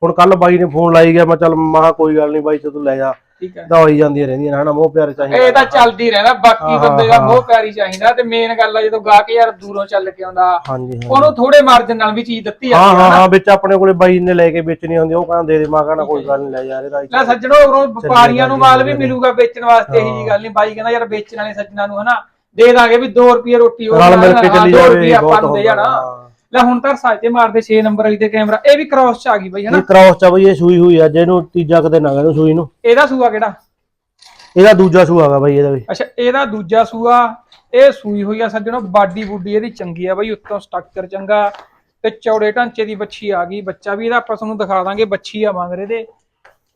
ਹੁਣ ਕੱਲ ਬਾਈ ਨੇ ਫੋਨ ਲਾਈ ਗਿਆ ਮੈਂ ਚੱਲ ਮਹਾ ਕੋਈ ਗੱਲ ਨਹੀਂ ਬਾਈ ਤੇ ਤੂੰ ਲੈ ਜਾ। ਠੀਕ ਹੈ ਜਾਂਦੀਆਂ ਰਹਿੰਦੀਆਂ ਨੇ ਹਨਾ ਮੋਹ ਪਿਆਰ ਚਾਹੀਦਾ। ਇਹ ਤਾਂ ਚੱਲਦੀ ਰਹਿਣਾ ਬਾਕੀ ਬੰਦੇ ਦਾ। ਮੋਹ ਪਿਆਰੀ ਚਾਹੀਦਾ ਤੇ ਮੇਨ ਗੱਲ ਆ ਜਦੋਂ ਗਾ ਕੇ ਯਾਰ ਦੂਰੋਂ ਚੱਲ ਕੇ ਆਉਂਦਾ ਹਾਂਜੀ ਹਾਂ ਉਹਨੂੰ ਥੋੜੇ ਮਾਰਜਨ ਨਾਲ ਵੀ ਚੀਜ਼ ਦਿੱਤੀ ਜਾਂਦੀ ਹਾਂ ਹੈ ਹਾਂ ਵਿੱਚ ਆਪਣੇ ਕੋਲੇ ਬਾਈ ਨੇ ਲੈ ਕੇ ਵੇਚਣੀ ਹੁੰਦੀ ਉਹ ਕਹਿੰਦਾ ਦੇ ਦੇ ਮਾਂ ਕਹਿੰਦਾ ਕੋਈ ਗੱਲ ਨਹੀਂ ਲੈ ਯਾਰ ਇਹਦਾ ਲੈ ਸੱਜਣੋ ਉਰੋਂ ਵਪਾਰੀਆਂ ਨੂੰ ਮਾਲ ਵੀ ਮਿਲੂਗਾ ਵੇਚਣ ਵਾਸਤੇ ਇਹੀ ਜੀ ਗੱਲ ਨਹੀਂ ਬਾਈ ਕਹਿੰਦਾ ਯਾਰ ਵੇਚਣ ਵਾਲੇ ਸੱਜਣਾ ਨੂੰ ਹਨਾ ਦੇ ਦਾਂਗੇ ਵੀ 2 ਰੁਪਏ ਰੋਟੀ ਉਹ ਰਲ ਮਿਲ ਕੇ ਚੱਲੀ ਜਾਵੇ ਆਪਾਂ ਨੂੰ ਦੇ ਜਾਣਾ। ਲੈ ਹੁਣ ਤਾਂ ਸਾਜ ਤੇ ਮਾਰਦੇ 6 ਨੰਬਰ ਵਾਲੀ ਤੇ ਕੈਮਰਾ ਇਹ ਵੀ ਕ੍ਰਾਸ ਚ ਆ ਗਈ ਬਾਈ ਹਨਾ? ਇਹ ਕ੍ਰਾਸ ਚ ਆ ਬਈ ਇਹ ਸੂਈ ਹੋਈ ਆ ਜਿਹਨੂੰ ਤੀਜਾ ਕਦੇ ਨਾ ਕਹਿੰਦੇ ਸੂਈ ਨੂੰ। ਇਹਦਾ ਸੂਆ ਕਿਹੜਾ? ਇਹਦਾ ਦੂਜਾ ਸੂਆ ਹੈਗਾ ਬਈ ਇਹਦਾ ਵੀ। ਅੱਛਾ ਇਹਦਾ ਦੂਜਾ ਸੂਆ ਇਹ ਸੂਈ ਹੋਈ ਆ ਸੱਜਣੋ ਬਾਡੀ ਬੁੱਡੀ ਇਹਦੀ ਚੰਗੀ ਆ ਬਾਈ ਉੱਤੋਂ ਸਟਰਕਚਰ ਚੰਗਾ ਤੇ ਚੌੜੇ ਢਾਂਚੇ ਦੀ ਬੱਚੀ ਆ ਗਈ ਬੱਚਾ ਵੀ ਇਹਦਾ ਆਪਾਂ ਤੁਹਾਨੂੰ ਦਿਖਾ ਦਾਂਗੇ ਬੱਚੀ ਆ ਮੰਗ ਰਹੇ ਦੇ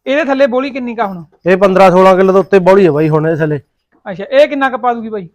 ਇਹਦੇ ਥੱਲੇ ਬੋਲੀ ਕਿੰਨੀ ਕਾ ਹੁਣ? ਇਹ 15 16 ਕਿਲੋ ਤੋਂ ਉੱਤੇ ਬੌੜੀ ਹੈ ਬਾਈ ਹੁਣ ਇਹ ਥੱਲੇ। ਅੱਛਾ ਇਹ ਕਿੰਨਾ ਕ ਪਾ ਦੂਗੀ ਬਾਈ?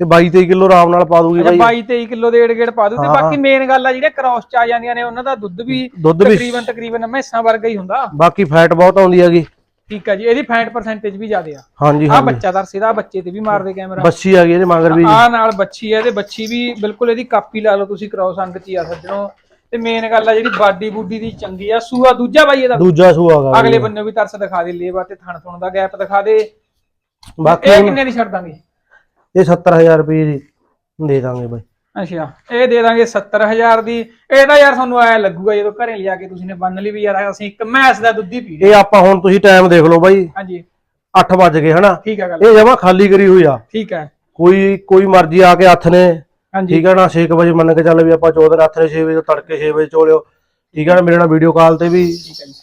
ਇਹ 22 23 ਕਿਲੋ ਆਰਾਮ ਨਾਲ ਪਾ ਦੂਗੀ ਬਾਈ। 22 23 ਕਿਲੋ ਦੇ ਏੜ ਗੇੜ ਪਾ ਦੂ ਤੇ। ਬਾਕੀ ਮੇਨ ਗੱਲ ਆ ਜਿਹੜੇ ਕ੍ਰਾਸ ਚ ਆ ਜਾਂਦੀਆਂ ਨੇ ਉਹਨਾਂ ਦਾ ਦੁੱਧ ਵੀ ਤਕਰੀਬਨ ਤਕਰੀਬਨ ਮੈਸਾਂ ਵਰਗਾ ਹੀ ਹੁੰਦਾ। ਬਾਕੀ ਫੈਟ ਬਹੁਤ ਆਉਂਦੀ ਹੈਗੀ। ਠੀਕ ਆ ਜੀ ਇਹਦੀ ਫੈਟ ਪਰਸੈਂਟੇਜ ਵੀ ਜ਼ਿਆਦੇ ਆ। ਹਾਂਜੀ ਆ ਬੱਚਾ ਦਰਸੇ ਦਾ ਬੱਚੇ ਤੇ ਵੀ ਮਾਰਦੇ ਕੈਮਰਾ ਬੱਚੀ ਆ ਗਈ ਇਹਦੇ ਮਗਰ ਵੀ। ਆ ਨਾਲ ਬੱਚੀ ਹੈ ਤੇ ਬੱਚੀ ਵੀ ਬਿਲਕੁਲ ਇਹਦੀ ਕਾਪੀ ਲਾ ਲਓ ਤੁਸੀਂ ਕ੍ਰਾਸ ਅੰਗ ਚ ਆ ਸੱਜਣੋ। ਤੇ ਮੇਨ ਗੱਲ ਆ ਜਿਹੜੀ ਬਾਡੀ ਬੁੱਡੀ ਦੀ ਚੰਗੀ ਆ ਸੂਆ ਦੂਜਾ ਬਾਈ ਇਹਦਾ? ਦੂਜਾ ਸੂਆ ਹੈਗਾ ਅਗਲੇ ਬੰਨੇ ਵੀ ਤਰਸ ਦਿਖਾ ਦੇ ਲੇਵਾ ਤੇ ਥਣ ਥੁਣ ਦਾ ਗੈਪ ਦਿਖਾ ਦੇ। ਬਾਕੀ ਇਹ ਕਿੰਨੇ ਦੀ ਛੱਡ ਦਾਂਗੇ? ਇਹ 70000 ਰੁਪਏ ਦੀ ਦੇ ਦਾਂਗੇ ਬਾਈ। ਅੱਛਾ ਇਹ ਦੇ ਦਾਂਗੇ 70000 ਦੀ। ਇਹ ਤਾਂ ਯਾਰ ਤੁਹਾਨੂੰ ਐ ਲੱਗੂਗਾ ਜਦੋਂ ਘਰੇ ਲਿਆ ਕੇ ਤੁਸੀਂ ਨੇ ਬੰਨ ਲਈ ਵੀ ਯਾਰ ਅਸੀਂ ਇੱਕ ਮੈਸ ਦਾ ਦੁੱਧ ਹੀ ਪੀ ਇਹ ਆਪਾਂ ਹੁਣ ਤੁਸੀਂ ਟਾਈਮ ਦੇਖ ਲਓ ਬਾਈ। ਹਾਂਜੀ। 8 ਵੱਜ ਗਏ ਹਨਾ? ਠੀਕ ਗੱਲ। ਇਹ ਜਮਾ ਖਾਲੀ ਕਰੀ ਹੋਈ ਆ। ਠੀਕ ਹੈ ਕੋਈ ਕੋਈ ਮਰਜ਼ੀ ਆ ਕੇ ਹੱਥ ਨੇ। ਹਾਂਜੀ। ਠੀਕ ਹੈ ਨਾ 6 ਵਜੇ ਮੰਨ ਕੇ ਚੱਲ ਵੀ ਆਪਾਂ ਚੌਧਰ ਹੱਥ ਨੇ 6 ਵਜੇ ਤੜਕੇ 6 ਵਜੇ ਚੋਲਿਓ। ਠੀਕ ਹੈ ਨਾ ਮੇਰੇ ਨਾਲ ਵੀਡੀਓ ਕਾਲ ਤੇ ਵੀ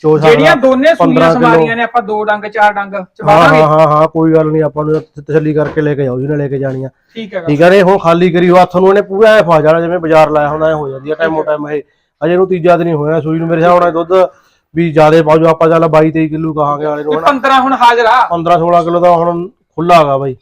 ਚੋ ਸਕਦਾ। ਜਿਹੜੀਆਂ ਦੋਨੇ ਸੂਈਆਂ 15 ਕਿਲੋ। ਸਮਾਰੀਆਂ ਨੇ ਆਪਾਂ ਦੋ ਡੰਗ ਚਾਰ ਡੰਗ ਚਬਾ ਹਾਂ ਹਾਂ ਹਾਂ ਕੋਈ ਗੱਲ ਨਹੀਂ ਆਪਾਂ ਨੂੰ ਤਸੱਲੀ ਕਰਕੇ ਲੈ ਕੇ ਜਾਓ ਜਿਹਨੇ ਲੈ ਕੇ ਜਾਣੀਆਂ। ਠੀਕ ਹੈ ਠੀਕ ਹੈ ਨੇ ਹੁਣ ਖਾਲੀ ਕਰੀ ਹੱਥ ਨੂੰ ਇਹਨੇ ਪੂਰਾ ਐ ਫਾ ਜਾਣਾ ਜਿਵੇਂ ਬਾਜ਼ਾਰ ਲਾਇਆ ਹੁੰਦਾ ਐ ਹੋ ਜਾਂਦੀ ਆ ਟਾਈਮੋ ਟਾਈਮ ਇਹ। ਅਜੇ ਨੂੰ ਤੀਜਾ ਦਿਨ ਹੀ ਹੋਇਆ ਸੂਈ ਨੂੰ ਮੇਰੇ ਹਿਸਾਬ ਨਾਲ ਦੁੱਧ ਵੀ ਜ਼ਿਆਦੇ ਪਾਉ ਜੋ ਆਪਾਂ ਚੱਲ 22 23 ਕਿਲੋ ਕਹਾਂਗੇ ਵਾਲੇ ਨੂੰ ਹਨਾ। 15 ਹੁਣ ਹਾਜ਼ਰ ਆ। 15 16 ਕਿਲੋ ਦਾ ਹੁਣ ਖੁੱਲਾ ਹੈਗਾ ਬਾਈ।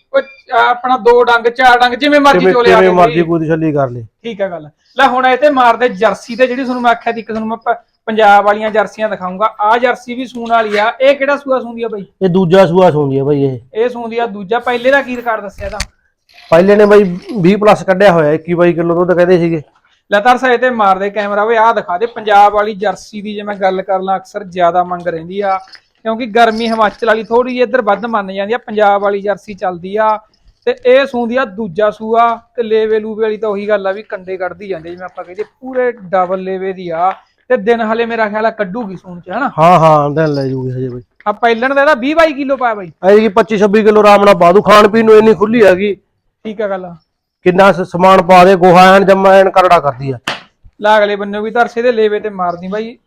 ਆਪਣਾ ਦੋ ਡੰਗ ਚਾਰ ਡੰਗ ਜਿਵੇਂ ਮਰਜ਼ੀ ਕਿਵੇਂ ਚੋਲੇ ਆ ਕਿਵੇਂ ਮਰਜ਼ੀ ਕੋਈ ਤਸੱਲੀ ਕਰ ਲੈ। ਠੀਕ ਹੈ ਗੱਲ। ਲੈ ਹੁਣ ਇਹ ਤੇ ਮਾਰਦੇ ਜਰਸੀ ਤੇ ਜਿਹੜੀ ਤੁਹਾਨੂੰ ਮੈਂ ਆਖਿਆ ਸੀ ਇੱਕ ਤੁਹਾਨੂੰ ਮੈਂ ਪ- ਪੰਜਾਬ ਵਾਲੀਆਂ ਜਰਸੀਆਂ ਦਿਖਾਉਂਗਾ ਆ ਜਰਸੀ ਵੀ ਸੂਣ ਵਾਲੀ ਆ। ਇਹ ਕਿਹੜਾ ਸੂਆ ਸੂੰਦੀ ਆ ਬਈ? ਇਹ ਦੂਜਾ ਸੂਆ ਸੌਂਦੀ ਆ ਬਾਈ ਇਹ। ਇਹ ਸੂੰਦੀ ਆ ਦੂਜਾ। ਪਹਿਲੇ ਦਾ ਕੀ ਰਿਕਾਰਡ ਦੱਸਿਆ ਤਾਂ ਪਹਿਲੇ ਨੇ ਬਾਈ 20 ਪਲੱਸ ਕੱਢਿਆ ਹੋਇਆ 21 22 ਕਿਲੋ ਦੁੱਧ ਕਹਿੰਦੇ ਸੀਗੇ। ਲਤਰ ਸਾਏ ਤੇ ਮਾਰਦੇ ਕੈਮਰਾ ਵੇ ਆਹ ਦਿਖਾ ਦੇ। ਪੰਜਾਬ ਵਾਲੀ ਜਰਸੀ ਦੀ ਜੇ ਮੈਂ ਗੱਲ ਕਰ ਲਾਂ ਅਕਸਰ ਜ਼ਿਆਦਾ ਮੰਗ ਰਹਿੰਦੀ ਆ। ਕਿਉਂਕਿ ਗਰਮੀ ਹਿਮਾਚਲ ਵਾਲੀ ਥੋੜੀ ਜਿਹੀ ਇੱਧਰ ਵੱਧ ਮੰਨ ਜਾਂਦੀ ਆ ਪੰਜਾਬ ਵਾਲੀ ਜਰਸੀ ਚੱਲਦੀ ਆ ਤੇ ਇਹ ਸੂੰਦੀ ਆ ਦੂਜਾ ਸੂਆ ਤੇ ਲੇਵੇ ਲੂਵੇ ਵਾਲੀ ਤਾਂ ਉਹੀ ਗੱਲ ਆ ਵੀ ਕੰਡੇ ਕੱਢਦੀ ਜਾਂਦੇ ਜਿਵੇਂ ਆਪਾਂ ਕਹਿੰਦੇ ਪੂਰੇ ਡਬਲ ਲੇਵੇ ਦੀ ਆ ਤੇ ਦਿਨ ਹਲੇ ਮੇਰਾ ਖਿਆਲ ਆ ਕੱਢੂਗੀ ਸੂਣ ਚ ਹਨਾ? ਹਾਂ ਹਾਂ ਦਿਨ ਲੈ ਜੂਗੀ ਹਜੇ ਬਾਈ। ਆ ਪਹਿਲਣ ਦਾ ਇਹਦਾ 20 22 ਕਿਲੋ ਪਾਇਆ ਬਾਈ। ਐ ਕਿ 25 26 ਕਿਲੋ ਆਰਾਮ ਨਾਲ ਪਾ ਦੂ ਖਾਣ ਪੀਣ ਨੂੰ ਇੰਨੀ ਖੁੱਲੀ ਹੈਗੀ। ਠੀਕ ਆ ਗੱਲ ਕਿੰਨਾ ਸ- ਸਮਾਨ ਪਾ ਦੇ ਗੋਹਾ ਐਨ ਜੰਮਾ ਐਨ ਕਰੜਾ ਕਰਦੀ ਆ। ਲਾਗਲੇ ਬੰਨੇ ਵੀ ਧਰਸੇ ਦੇ ਲੇਵੇ ਤੇ ਮਾਰਦੀ ਬਾਈ।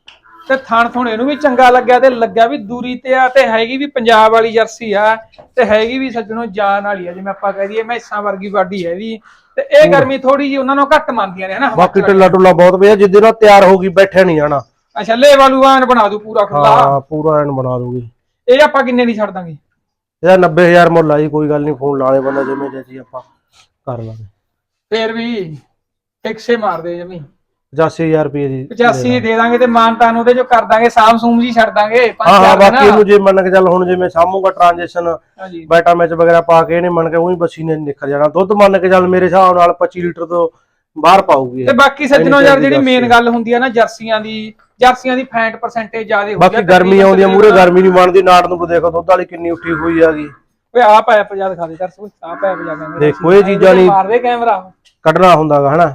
ਤੇ ਥਣ ਥੁਣ ਇਹਨੂੰ ਵੀ ਚੰਗਾ ਲੱਗਿਆ ਤੇ ਲੱਗਿਆ ਵੀ ਦੂਰੀ ਤੇ ਆ ਤੇ ਹੈਗੀ ਵੀ ਪੰਜਾਬ ਵਾਲੀ ਜਰਸੀ ਆ ਤੇ ਹੈਗੀ ਵੀ ਸੱਜਣੋ ਜਾਨ ਵਾਲੀ ਆ ਜਿਵੇਂ ਆਪਾਂ ਕਹਿ ਦਈਏ ਮੈਸਾਂ ਵਰਗੀ ਬਾਡੀ ਹੈ ਇਹਦੀ ਤੇ ਇਹ ਗਰਮੀ ਥੋੜੀ ਜੀ ਉਹਨਾਂ ਨੂੰ ਘੱਟ ਮੰਨਦੀਆਂ ਨੇ ਹਨਾ ਬਾਕੀ ਟੱਲਾ ਟੁੱਲਾ ਬਹੁਤ ਪਿਆ ਜਿੱਦੇ ਨਾਲ ਤਿਆਰ ਹੋ ਗਈ ਬੈਠੇ ਨਹੀਂ ਜਾਣਾ। ਅੱਛਾ ਲੇਵਾ ਲੂਆਨ ਬਣਾ ਦੂ ਪੂਰਾ ਖੁੱਲਾ ਹਾਂ ਪੂਰਾ ਐਨ ਬਣਾ ਦੂਗੀ ਇਹ ਆਪਾਂ ਕਿੰਨੇ ਦੀ ਛੱਡ ਦਾਂਗੇ? ਇਹਦਾ 90000 ਮੁੱਲ ਆ ਜੀ ਕੋਈ ਗੱਲ ਨਹੀਂ ਫੋਨ ਲਾ ਲੈ ਬੰਦਾ ਜਿਵੇਂ ਜੇ ਆਪਾਂ ਕਰ ਲਾਂਗੇ। ਫੇਰ ਵੀ ਫਿਕਸੇ ਮਾਰਦੇ ਜਮੀ 85000 ਰੁਪਏ ਦੀ 85 ਦੀ ਦਾਂਗੇ ਤੇ ਮਾਨਤਾਨ ਉਹਦੇ ਜੋ ਕਰ ਦਾਂਗੇ ਸਾਮ ਸੂਮ ਜੀ ਛੱਡ ਦਾਂਗੇ ਹਾਂ ਹਾਂ ਬਾਕੀ ਇਹਨੂੰ ਜੇ ਮੰਨ ਕੇ ਚੱਲ ਹੁਣ ਜਿਵੇਂ ਸਾਹਮੂਗਾ ਟ੍ਰਾਂਜੈਕਸ਼ਨ ਬੈਟਾ ਮੈਚ ਵਗੈਰਾ ਪਾ ਕੇ ਇਹਨੇ ਮੰਨ ਕੇ ਉਹੀ ਬੱਸੀ ਨੇ ਨਿਖਰ ਜਾਣਾ। ਦੁੱਧ ਮੰਨ ਕੇ ਚੱਲ ਮੇਰੇ ਹਿਸਾਬ ਨਾਲ 25 ਲੀਟਰ ਤੋਂ ਬਾਹਰ ਪਾਊਗੀ ਤੇ। ਬਾਕੀ ਸੱਜਣੋ ਯਾਰ ਜਿਹੜੀ। ਮੇਨ ਗੱਲ ਹੁੰਦੀ ਆ ਨਾ ਜਰਸੀਆਂ ਦੀ ਜਰਸੀਆਂ ਦੀ ਫੈਟ ਪਰਸੈਂਟੇਜ ਜ਼ਿਆਦਾ ਹੁੰਦੀ ਬਾਕੀ ਗਰਮੀ ਆਉਂਦੀ ਆ ਮੂਰੇ ਗਰਮੀ ਨਹੀਂ ਮੰਨਦੀ ਨਾੜ ਨੂੰ ਦੇਖੋ ਦੁੱਧ ਵਾਲੀ ਕਿੰਨੀ ਉੱਠੀ ਹੋਈ ਹੈਗੀ। ਓਏ ਆ ਪਾਇਆ ਪੰਜਾ ਦਿਖਾ ਦੇ ਆ ਪਾਇਆ ਪੰਜਾ ਦੇਖੋ ਇਹ ਚੀਜ਼ਾਂ ਨਹੀਂ ਮਾਰਦੇ ਕੈਮਰਾ ਕੱਢਣਾ ਹੁੰਦਾਗਾ ਹਨਾ?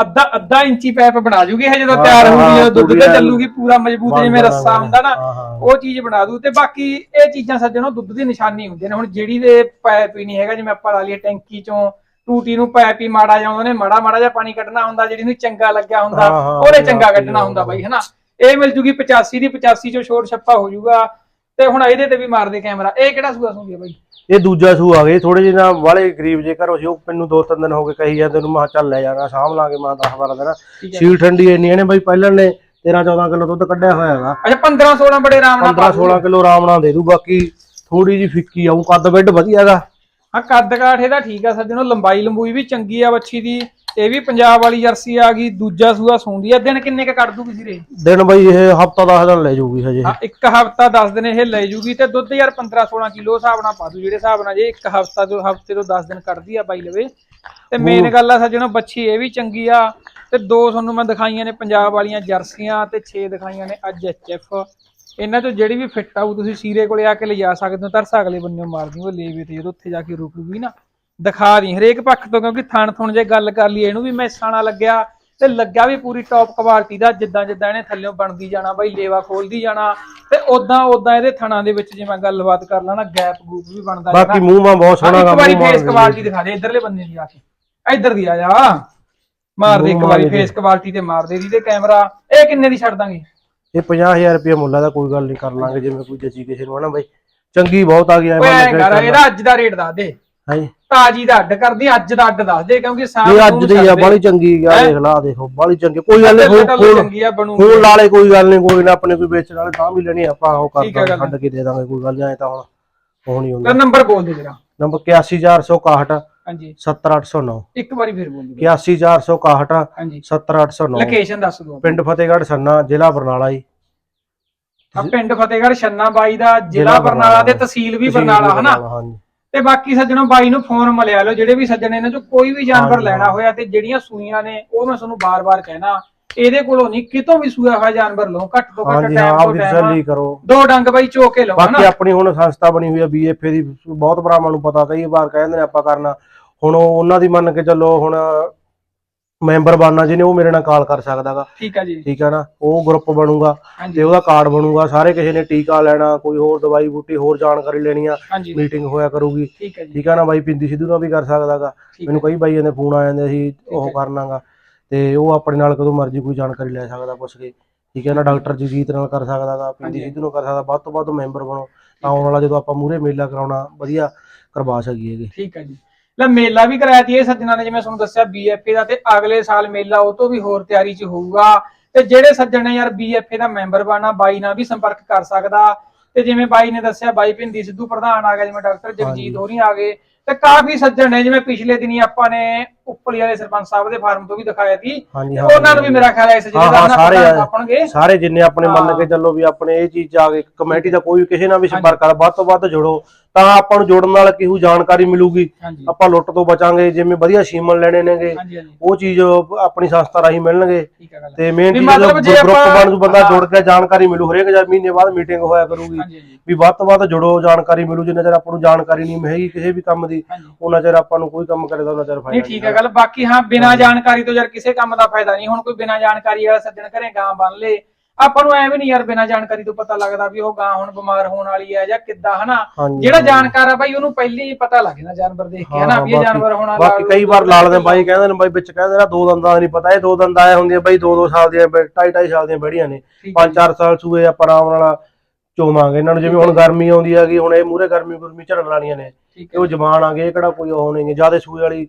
ਅੱਧਾ ਅੱਧਾ ਇੰਚੀ ਪੈਪ ਬਣਾ ਜੂਗੀ ਇਹ ਜਦੋਂ ਤਿਆਰ ਹਾਂ, ਹੋਊਗੀ ਜਦੋਂ ਦੁੱਧ ਤੇ ਚੱਲੂਗੀ ਪੂਰਾ ਮਜ਼ਬੂਤ ਜਿਵੇਂ ਰੱਸਾ ਹੁੰਦਾ ਨਾ। ਉਹ ਚੀਜ਼ ਬਣਾ ਦੂ ਤੇ ਬਾਕੀ ਇਹ ਚੀਜ਼ਾਂ ਸੱਜਣੋ ਦੁੱਧ ਦੀ ਨਿਸ਼ਾਨੀ ਹੁੰਦੀਆਂ ਨੇ। ਹੁਣ ਜਿਹੜੀ ਦੇ ਪੈਪ ਹੀ ਨਹੀਂ ਹੈਗਾ ਜਿਵੇਂ ਆਪਾਂ ਲਾ ਲਈਏ ਟੈਂਕੀ ਚੋਂ ਟੂਟੀ ਨੂੰ ਪੈਪ ਹੀ ਮਾੜਾ ਜਿਹਾ ਉਹਨੇ ਮਾੜਾ ਮਾੜਾ ਜਿਹਾ ਪਾਣੀ ਕੱਢਣਾ ਹੁੰਦਾ ਜਿਹੜੀ ਨੂੰ ਚੰਗਾ ਲੱਗਿਆ ਹੁੰਦਾ ਉਹਨੇ ਉਹ ਚੰਗਾ ਕੱਢਣਾ ਹੁੰਦਾ ਬਾਈ ਹਨਾ। ਇਹ ਮਿਲ ਜੂਗੀ 85 ਦੀ 85 ਚੋਂ ਛੋੜ ਛੱਪਾ ਹੋ ਜਾਊਗਾ ਤੇ ਹੁਣ ਇਹਦੇ ਤੇ ਵੀ ਮਾਰਦੇ ਕੈਮਰਾ ਇਹ ਕਿਹੜਾ ਸੂਆ ਸੁੰਦੀ ਹੈ ਬਾਈ? ਇਹ ਦੂਜਾ ਸੂ ਆ ਗਏ ਥੋੜੇ ਜਿਹੇ ਨਾ ਵਾਲੇ ਗਰੀਬ ਜੇ ਘਰੋਂ ਸੀ ਉਹ ਮੈਨੂੰ ਦੋ ਤਿੰਨ ਦਿਨ ਹੋ ਗਏ ਕਹੀ ਜਾਂਦੇ ਨੂੰ ਮੈਂ ਕਿਹਾ ਚੱਲ ਲੈ ਜਾਣਾ ਸਾਂਭ ਲਾਂਗੇ ਮੈਂ 10 12 ਦਿਨ। ਸੀਲ ਠੰਡੀ ਇੰਨੀ ਇਹਨੇ ਬਈ ਪਹਿਲਾਂ ਨੇ 13 14 ਕਿਲੋ ਦੁੱਧ ਕੱਢਿਆ ਹੋਇਆ ਹੈਗਾ ਅੱਛਾ 15 16 ਬੜੇ ਆਰਾਮ ਨਾਲ 15 16 ਕਿਲੋ ਆਰਾਮ ਨਾਲ ਦੇ ਦੂ ਬਾਕੀ ਥੋੜੀ ਜੀ ਫਿੱਕੀ ਆਉਂ ਕੱਦ ਬੈੱਡ ਵਧੀਆ ਹੈਗਾ ਹਾਂ ਕੱਦ ਕਾਠ ਇਹਦਾ ਠੀਕ ਆ ਸੱਜਣੋ ਲੰਬਾਈ ਲੰਬੂਈ ਵੀ ਚੰਗੀ ਆ ਬੱਚੀ ਦੀ। ਇਹ ਵੀ ਪੰਜਾਬ ਵਾਲੀ ਜਰਸੀ ਆ ਗਈ ਦੂਜਾ ਸੂਆ ਸੌਂਦੀ ਆ। ਦਿਨ ਕਿੰਨੇ ਕ ਕੱਢ ਦੂਗੀ ਸਿਰੇ? ਦਿਨ ਬਈ ਇਹ ਹਫਤਾ 10 ਦਿਨ ਲੈ ਜਾਊਗੀ ਹਜੇ। ਹਾਂ ਇੱਕ ਹਫਤਾ 10 ਦਿਨ ਇਹ ਲੈ ਜੂਗੀ ਤੇ ਦੁੱਧ ਯਾਰ 15 16 ਕਿਲੋ ਹਿਸਾਬ ਨਾਲ ਪਾ ਦੂ ਜਿਹੜੇ ਹਿਸਾਬ ਨਾਲ ਜੇ ਇੱਕ ਹਫਤਾ ਤੋਂ ਹਫ਼ਤੇ ਤੋਂ 10 ਦਿਨ ਕੱਢਦੀ ਆ ਬਾਈ ਲਵੇ। ਤੇ ਮੇਨ ਗੱਲ ਆ ਸੱਜਣੋ ਬੱਚੀ ਇਹ ਵੀ ਚੰਗੀ ਆ। ਤੇ ਦੋ ਤੁਹਾਨੂੰ ਮੈਂ ਦਿਖਾਈਆਂ ਨੇ ਪੰਜਾਬ ਵਾਲੀਆਂ ਜਰਸੀਆਂ ਤੇ 6 ਦਿਖਾਈਆਂ ਨੇ ਅੱਜ ਐਚਐਫ ਇਹਨਾਂ ਚੋਂ ਜਿਹੜੀ ਵੀ ਫਿੱਟ ਆਊ ਤੁਸੀਂ ਸੀਰੇ ਕੋਲੇ ਆ ਕੇ ਲਿਜਾ ਸਕਦੇ ਹੋ ਤਰਸ ਅਗਲੇ ਬੰਨੇ ਮਾਰਦੀ ਉਹ ਲੇਵੇ ਤੇ ਜਦੋਂ ਉੱਥੇ ਜਾ ਕੇ ਰੁਕੂਗੀ ਨਾ। ਦਿਖਾ ਦੀ ਹਰੇਕ ਪੱਖ ਤੋਂ ਕਿਉਂਕਿ ਥਣ ਥੁਣ ਜੇ ਗੱਲ ਕਰ ਲਈ ਇਹਨੂੰ ਵੀ ਮੈਸਾਣਾ ਲੱਗਿਆ ਤੇ ਲੱਗਿਆ ਵੀ ਪੂਰੀ ਟੌਪ ਕੁਆਲਿਟੀ ਦਾ ਜਿੱਦਾਂ ਜਿੱਦਾਂ ਇਹਨੇ ਥੱਲੇੋਂ ਬਣਦੀ ਜਾਣਾ ਬਾਈ ਲੇਵਾ ਖੋਲਦੀ ਜਾਣਾ ਤੇ ਉਦਾਂ ਉਦਾਂ ਇਹਦੇ ਥਣਾਂ ਦੇ ਵਿੱਚ ਜਿਵੇਂ ਗੱਲਬਾਤ ਕਰ ਲੈਣਾ ਗੈਪ ਗੂਪ ਵੀ ਬਣਦਾ ਜਾਣਾ ਬਾਕੀ ਮੂੰਹ ਮਾ ਬਹੁਤ ਸੋਹਣਾ ਇੱਕ ਵਾਰੀ ਫੇਸ। ਕੁਆਲਿਟੀ ਦਿਖਾ ਦੇ ਇਧਰਲੇ ਬੰਨੇ ਦੀ ਆ ਕੇ। ਇੱਧਰ ਦੀ ਆ ਜਾ। ਮਾਰ ਦੇ ਇੱਕ ਵਾਰੀ। ਫੇਸ ਕੁਆਲਿਟੀ ਤੇ ਮਾਰ ਦੇ ਦੀ ਤੇ ਕੈਮਰਾ ਇਹ ਕਿੰਨੇ ਦੀ ਛੱਡ ਦਾਂਗੇ? ਇਹ 50000 ਰੁਪਏ ਮੁੱਲ ਦਾ ਕੋਈ ਗੱਲ ਨਹੀਂ ਕਰ ਲਾਂਗੇ ਜਿਵੇਂ ਕੋਈ ਜੱਜੀ ਕਿਸੇ ਨੂੰ ਹਨਾ ਬਾਈ? ਚੰਗੀ ਬਹੁਤ ਆ ਗਈ ਐ ਇਹਦਾ ਅੱਜ ਦਾ ਰੇਟ ਦੱਸ ਦੇ। ਹਾਂਜੀ। ਤਾਜੀ ਦਾ ਅੱਡ ਕਰਦੀ ਅੱਜ ਦਾ ਅੱਡ ਦੱਸ ਦੇ ਕਿਉਂਕਿ ਸਾਹ ਇਹ ਅੱਜ ਦੀ ਆ ਬਾਲੀ ਚੰਗੀ ਆ ਦੇਖ ਲਾ ਦੇਖੋ ਬਾਲੀ ਚੰਗੀ ਕੋਈ ਗੱਲ ਨਹੀਂ ਫੋਨ ਚੰਗੀ ਆ ਬਣੂ ਫੋਨ ਲਾਲੇ ਕੋਈ ਗੱਲ ਨਹੀਂ ਕੋਈ ਨਾ ਆਪਣੇ ਕੋਈ ਵੇਚਣ ਵਾਲੇ ਤਾਂ ਵੀ ਲੈਣੀ ਆਪਾਂ ਉਹ ਕਰ ਠੀਕ ਆ ਗੱਲ। ਦਾਂਗੇ ਛੱਡ ਕੇ ਦੇ ਦਾਂਗੇ ਕੋਈ ਗੱਲ ਨਹੀਂ ਐ ਤਾਂ ਹੁਣ ਉਹ ਨਹੀਂ ਹੁੰਦਾ। ਤਾਂ ਨੰਬਰ ਬੋਲ ਦੇ ਜਰਾ। ਨੰਬਰ 81461 ਹਾਂਜੀ। 70809 ਇੱਕ ਵਾਰੀ ਫਿਰ ਬੋਲ ਦੇ। 81461 ਹਾਂਜੀ। 70809 ਲੋਕੇਸ਼ਨ ਦੱਸ ਦਿਓ। ਪਿੰਡ ਫਤਿਹਗੜ੍ਹ ਸੰਨਾ ਜ਼ਿਲ੍ਹਾ ਬਰਨਾਲਾ ਜੀ। ਆ ਪਿੰਡ ਫਤਿਹਗੜ੍ਹ ਛੰਨਾ ਬਾਈ ਦਾ ਜ਼ਿਲ੍ਹਾ ਜ਼ਿਲ੍ਹਾ ਬਰਨਾਲਾ ਤੇ। ਤਹਿਸੀਲ ਵੀ ਤਹਿਸੀਲ ਬਰਨਾਲਾ ਹਨਾ ਹਾਂਜੀ। ਤੇ ਬਾਕੀ ਸੱਜਣੋ ਬਾਈ ਨੂੰ ਫੋਨ ਮਿਲਿਆ ਲਓ ਜਿਹੜੇ ਵੀ ਸੱਜਣ ਇਹਨਾਂ ਚੋਂ ਕੋਈ ਵੀ ਜਾਨਵਰ ਲੈਣਾ। ਹੋਇਆ ਤੇ ਜਿਹੜੀਆਂ ਸੂਈਆਂ ਨੇ ਉਹ ਮੈਂ ਤੁਹਾਨੂੰ ਬਾਰ-ਬਾਰ ਕਹਿਣਾ ਇਹਦੇ ਕੋਲੋਂ ਨਹੀਂ ਕਿਤੋਂ ਵੀ ਸੂਇਆ ਹੋਇਆ ਜਾਨਵਰ ਲਓ ਘੱਟ ਤੋਂ ਘੱਟ ਹਾਂਜੀ ਹਾਂ ਟਾਈਮ ਤੋਂ ਟਾਈਮ ਤਸੱਲੀ ਕਰੋ। ਦੋ ਡੰਗ ਬਾਈ ਚੋ ਕੇ ਲਓ ਬਾਕੀ ਹਨਾ? ਆਪਣੀ ਹੁਣ ਸੰਸਥਾ ਬਣੀ ਹੋਈ ਆ ਬੀਐਫਏ ਦੀ ਬਹੁਤ ਭਰਾਵਾਂ ਨੂੰ ਪਤਾ ਕਈ ਵਾਰ ਕਹਿੰਦੇ ਨੇ ਆਪਾਂ ਕਰਨਾ। ਹੁਣ ਉਹ ਉਹਨਾਂ ਦੀ ਮੰਨ ਕੇ ਚੱਲੋ ਹੁਣ ਮੈਂਬਰ ਬਣਨਾ ਜਿਹਨੇ ਉਹ ਮੇਰੇ ਨਾਲ ਕਾਲ ਕਰ ਸਕਦਾਗਾ। ਠੀਕ ਆ ਜੀ। ਠੀਕ ਹੈ ਨਾ? ਉਹ ਗਰੁੱਪ ਬਣੂਗਾ ਤੇ ਉਹਦਾ ਕਾਰਡ ਬਣੂਗਾ। ਸਾਰੇ ਕਿਸੇ ਨੇ ਟੀਕਾ ਲੈਣਾ ਕੋਈ ਹੋਰ ਦਵਾਈ ਬੂਟੀ ਹੋਰ ਜਾਣਕਾਰੀ ਲੈਣੀ ਆ ਹਾਂਜੀ। ਮੀਟਿੰਗ ਹੋਇਆ ਕਰੂਗੀ। ਠੀਕ ਹੈ ਜੀ। ਠੀਕ ਹੈ ਨਾ ਬਾਈ? ਪਿੰਦੀ ਸਿੱਧੂ ਨਾਲ ਵੀ ਕਰ ਸਕਦਾਗਾ। ਠੀਕ ਮੈਨੂੰ ਕਈ ਬਾਈਆਂ ਦੇ ਫੋਨ ਆ ਜਾਂਦੇ ਸੀ ਉਹ। ਕਰਨਾਗਾ। ਤੇ ਉਹ ਆਪਣੇ ਨਾਲ ਕਦੋਂ ਮਰਜ਼ੀ ਕੋਈ ਜਾਣਕਾਰੀ ਲੈ ਸਕਦਾ ਪੁੱਛ ਕੇ। ਠੀਕ ਹੈ ਨਾ? ਡਾਕਟਰ ਜਗਜੀਤ ਨਾਲ ਕਰ ਸਕਦਾਗਾ ਪਿੰਦੀ ਹਾਂਜੀ। ਸਿੱਧੂ ਨਾਲ ਕਰ ਸਕਦਾ। ਵੱਧ ਤੋਂ ਵੱਧ ਮੈਂਬਰ ਬਣੋ। ਤਾਂ ਆਉਣ ਵਾਲਾ ਜਦੋਂ ਆਪਾਂ ਮੂਹਰੇ ਮੇਲਾ ਕਰਾਉਣਾ ਵਧੀਆ ਕਰਵਾ ਸਕੀਏਗੇ ਠੀਕ ਹੈ ਜੀ। ਲੈ ਮੇਲਾ ਵੀ ਕਰਾਇਆ ਤੀ ਇਹ ਸੱਜਣਾ ਨੇ ਜਿਵੇਂ ਤੁਹਾਨੂੰ ਦੱਸਿਆ ਬੀਐਫਏ ਦਾ ਤੇ ਅਗਲੇ ਸਾਲ ਮੇਲਾ ਉਹ ਤੋਂ ਵੀ ਹੋਰ ਤਿਆਰੀ 'ਚ ਹੋਊਗਾ। ਤੇ ਜਿਹੜੇ ਸੱਜਣ ਨੇ ਯਾਰ ਬੀਐਫਏ ਦਾ ਮੈਂਬਰ ਬਣਨਾ ਬਾਈ ਨਾਲ ਵੀ ਸੰਪਰਕ ਕਰ ਸਕਦਾ। ਤੇ ਜਿਵੇਂ ਬਾਈ ਨੇ ਦੱਸਿਆ ਬਾਈ ਭਿੰਦੀ ਸਿੱਧੂ ਪ੍ਰਧਾਨ ਆ ਗਿਆ ਜਿਵੇਂ ਡਾਕਟਰ ਜਗਜੀਤ ਹੋਰੀ ਆ ਗਏ। ਤੇ ਕਾਫੀ ਸੱਜਣ ਨੇ ਜਿਵੇਂ ਪਿਛਲੇ ਦਿਨੀ ਆਪਾਂ ਨੇ ਉੱਪਲੀ ਵਾਲੇ ਸਰਪੰਚ ਸਾਹਿਬ ਦੇ ਫਾਰਮ ਤੋਂ ਵੀ ਦਿਖਾਇਆ ਸੀ। ਹਾਂਜੀ ਤੇ ਹਾਂ ਉਹਨਾਂ ਨੂੰ ਵੀ ਮੇਰਾ ਖਿਆਲ ਹੈ ਇਸ ਜਿਹੜੇ ਹਾਂ, ਦਾ ਹਾਂ, ਨਾ ਸਾਰੇ ਪ੍ਰਧਾਨ ਆ। ਆਪਣਗੇ ਸਾਰੇ ਜਿੰਨੇ ਆਪਣੇ ਮੰਨ। ਕੇ ਚੱਲੋ ਵੀ ਆਪਣੇ ਇਹ ਚੀਜ਼ 'ਚ ਆ ਗਏ ਕਮੇਟੀ ਦਾ ਕੋਈ ਵੀ ਕਿਸੇ ਨਾਲ ਵੀ ਸੰਪਰਕ ਕਰ ਵੱਧ ਤੋਂ ਵੱਧ ਜੁੜੋ। ਤਾਂ ਆਪਾਂ ਨੂੰ ਜੁੜਨ ਨਾਲ ਕਿਹੂ ਜਾਣਕਾਰੀ ਮਿਲੂਗੀ? ਹਾਂਜੀ। ਆਪਾਂ ਲੁੱਟ ਤੋਂ ਬਚਾਂਗੇ ਜਿਵੇਂ ਵਧੀਆ ਸ਼ੀਮਨ ਲੈਣੇ ਨੇਗੇ ਹਾਂਜੀ ਹਾਂਜੀ। ਉਹ ਚੀਜ਼ ਆਪਣੀ ਸੰਸਥਾ ਰਾਹੀਂ ਮਿਲਣਗੇ। ਠੀਕ ਹੈ ਗੱਲ ਤੇ ਮੇਨ ਵੀ ਚੀਜ਼ ਮਤਲਬ ਜੇ ਗਰੁੱਪ ਆਪਾਂ- ਬਣ ਜੂ ਬੰਦਾ। ਜੁੜ ਕੇ ਜਾਣਕਾਰੀ ਮਿਲੂ ਹਰੇਕ ਹਜ਼ਾਰ ਮਹੀਨੇ ਬਾਅਦ ਮੀਟਿੰਗ ਹੋਇਆ ਕਰੂਗੀ। ਹਾਂਜੀ ਹਾਂਜੀ। ਵੀ ਵੱਧ ਤੋਂ ਵੱਧ ਜੁੜੋ ਜਾਣਕਾਰੀ ਮਿਲੂ ਜਿੰਨਾ ਚਿਰ ਆਪਾਂ ਨੂੰ ਜਾਣਕਾਰੀ ਨਹੀਂ ਹੈਗੀ ਕਿਸੇ ਵੀ ਕੰਮ ਦੀ ਹਾਂਜੀ। ਉਹਨਾਂ ਚਿਰ ਆਪਾਂ ਨੂੰ ਕੋਈ ਕੰਮ ਕਰੇ ਤਾਂ ਉਹਨਾਂ ਚਿਰ ਫਾਇਦਾ ਨਹੀਂ। ਠੀਕ ਹੈ ਗੱਲ ਬਾਕੀ ਹਾਂ ਬਿਨਾਂ ਜਾਣਕਾਰੀ ਤੋਂ ਯਾਰ ਕਿਸੇ ਕੰਮ ਦਾ ਫਾਇਦਾ ਨਹੀਂ। ਹੁਣ ਕੋਈ ਬਿਨਾਂ ਜਾਣਕਾਰੀ ਵਾਲਾ ਸੱਜਣ ਘਰੇ ਗਾਂ ਬੰਨ ਲੇ। ਆਪਾਂ ਨੂੰ ਐਵੇਂ ਨਹੀਂ ਯਾਰ ਬਿਨਾਂ ਜਾਣਕਾਰੀ ਤੋਂ ਪਤਾ ਲੱਗਦਾ ਵੀ ਉਹ ਗਾਂ ਹੁਣ ਬਿਮਾਰ ਹੋਣ ਵਾਲੀ ਹੈ ਜਾਂ ਕਿੱਦਾਂ ਹਨਾ? ਹਾਂਜੀ ਜਿਹੜਾ ਜਾਣਕਾਰ ਆ ਬਾਈ ਉਹਨੂੰ ਪਹਿਲੀ ਹੀ ਪਤਾ ਲੱਗ ਜਾਂਦਾ ਜਾਨਵਰ ਦੇਖ ਕੇ ਹਨਾ ਵੀ ਇਹ ਬਾਕੀ- ਜਾਨਵਰ ਹੋਣਾ ਬਾਕੀ ਕਈ ਵਾਰ ਲਾਲ ਦੇ ਬਾਈ ਕਹਿੰਦੇ ਨੇ ਬਾਈ ਵਿੱਚ ਕਹਿੰਦੇ ਨੇ ਦੋ ਦੰਦਾਂ ਦਾ ਨਹੀਂ ਪਤਾ। ਇਹ ਦੋ ਦੰਦ ਆਏ ਹੁੰਦੀਆਂ ਬਾਈ ਦੋ ਦੋ ਸਾਲ ਦੀਆਂ ਢਾਈ ਢਾਈ ਸਾਲ ਦੀਆਂ ਬੈੜੀਆਂ ਨੇ। ਪੰਜ ਚਾਰ ਸਾਲ ਸੂਏ ਆਪਾਂ ਆਰਾਮ ਨਾਲ ਚੋਵਾਂਗੇ। ਇਹਨਾਂ ਨੂੰ ਜਿਵੇਂ ਹੁਣ ਗਰਮੀ ਆਉਂਦੀ ਹੈਗੀ ਹੁਣ ਇਹ ਮੂਰੇ ਗਰਮੀ ਗੁਰਮੀ ਝੜਨ ਵਾਲੀਆਂ ਨੇ। ਠੀਕ ਇਹ ਉਹ ਜਵਾਨ ਆ ਗਏ ਇਹ ਕਿਹੜਾ ਕੋਈ ਉਹ ਨਹੀਂ ਜ਼ਿਆਦਾ ਸੂਏ ਵਾਲੀ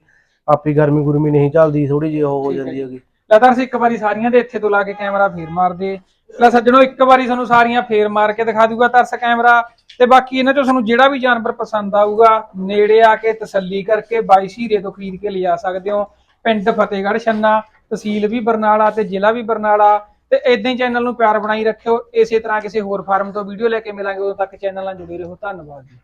ਆਪੀ ਗਰਮੀ ਗੁਰਮੀ ਨਹੀਂ ਚੱਲਦੀ ਥੋੜੀ ਜਿਹੀ ਉਹ ਹੋ ਠੀਕ ਹੈ ਜਾਂਦੀ ਹੈਗੀ। ਲੈ ਤਾਂ ਅਸੀਂ ਇੱਕ ਵਾਰੀ ਸਾਰੀਆਂ ਦੇ ਇੱਥੇ ਤੋਂ ਲਾ ਕੇ ਕੈਮਰਾ ਫੇਰ ਮਾਰਦੇ। ਲੈ ਸੱਜਣੋ ਇੱਕ ਵਾਰੀ ਤੁਹਾਨੂੰ ਸਾਰੀਆਂ ਫੇਰ ਮਾਰ ਕੇ ਦਿਖਾ ਦੂਗਾ ਤਰਸ ਕੈਮਰਾ। ਤੇ ਬਾਕੀ ਇਹਨਾਂ ਚੋਂ ਤੁਹਾਨੂੰ ਜਿਹੜਾ ਵੀ ਜਾਨਵਰ ਪਸੰਦ ਆਊਗਾ ਨੇੜੇ ਆ ਕੇ ਤਸੱਲੀ ਕਰਕੇ ਬਾਈ ਸ਼ੀਰੇ ਤੋਂ ਖਰੀਦ ਕੇ ਲਿਜਾ ਸਕਦੇ ਹੋ। ਪਿੰਡ ਫਤਿਹਗੜ੍ਹ ਛੰਨਾ ਤਹਿਸੀਲ ਵੀ ਬਰਨਾਲਾ ਤੇ ਜ਼ਿਲ੍ਹਾ ਵੀ ਬਰਨਾਲਾ। ਤੇ ਇਦਾਂ ਹੀ ਚੈਨਲ ਨੂੰ ਪਿਆਰ ਬਣਾਈ ਰੱਖਿਓ। ਇਸੇ ਤਰ੍ਹਾਂ ਕਿਸੇ ਹੋਰ ਫਾਰਮ ਤੋਂ ਵੀਡੀਓ ਲੈ ਕੇ ਮਿਲਾਂਗੇ। ਉਦੋਂ ਤੱਕ ਚੈਨਲ ਨਾਲ ਜੁੜੇ ਰਹੋ। ਧੰਨਵਾਦ ਜੀ।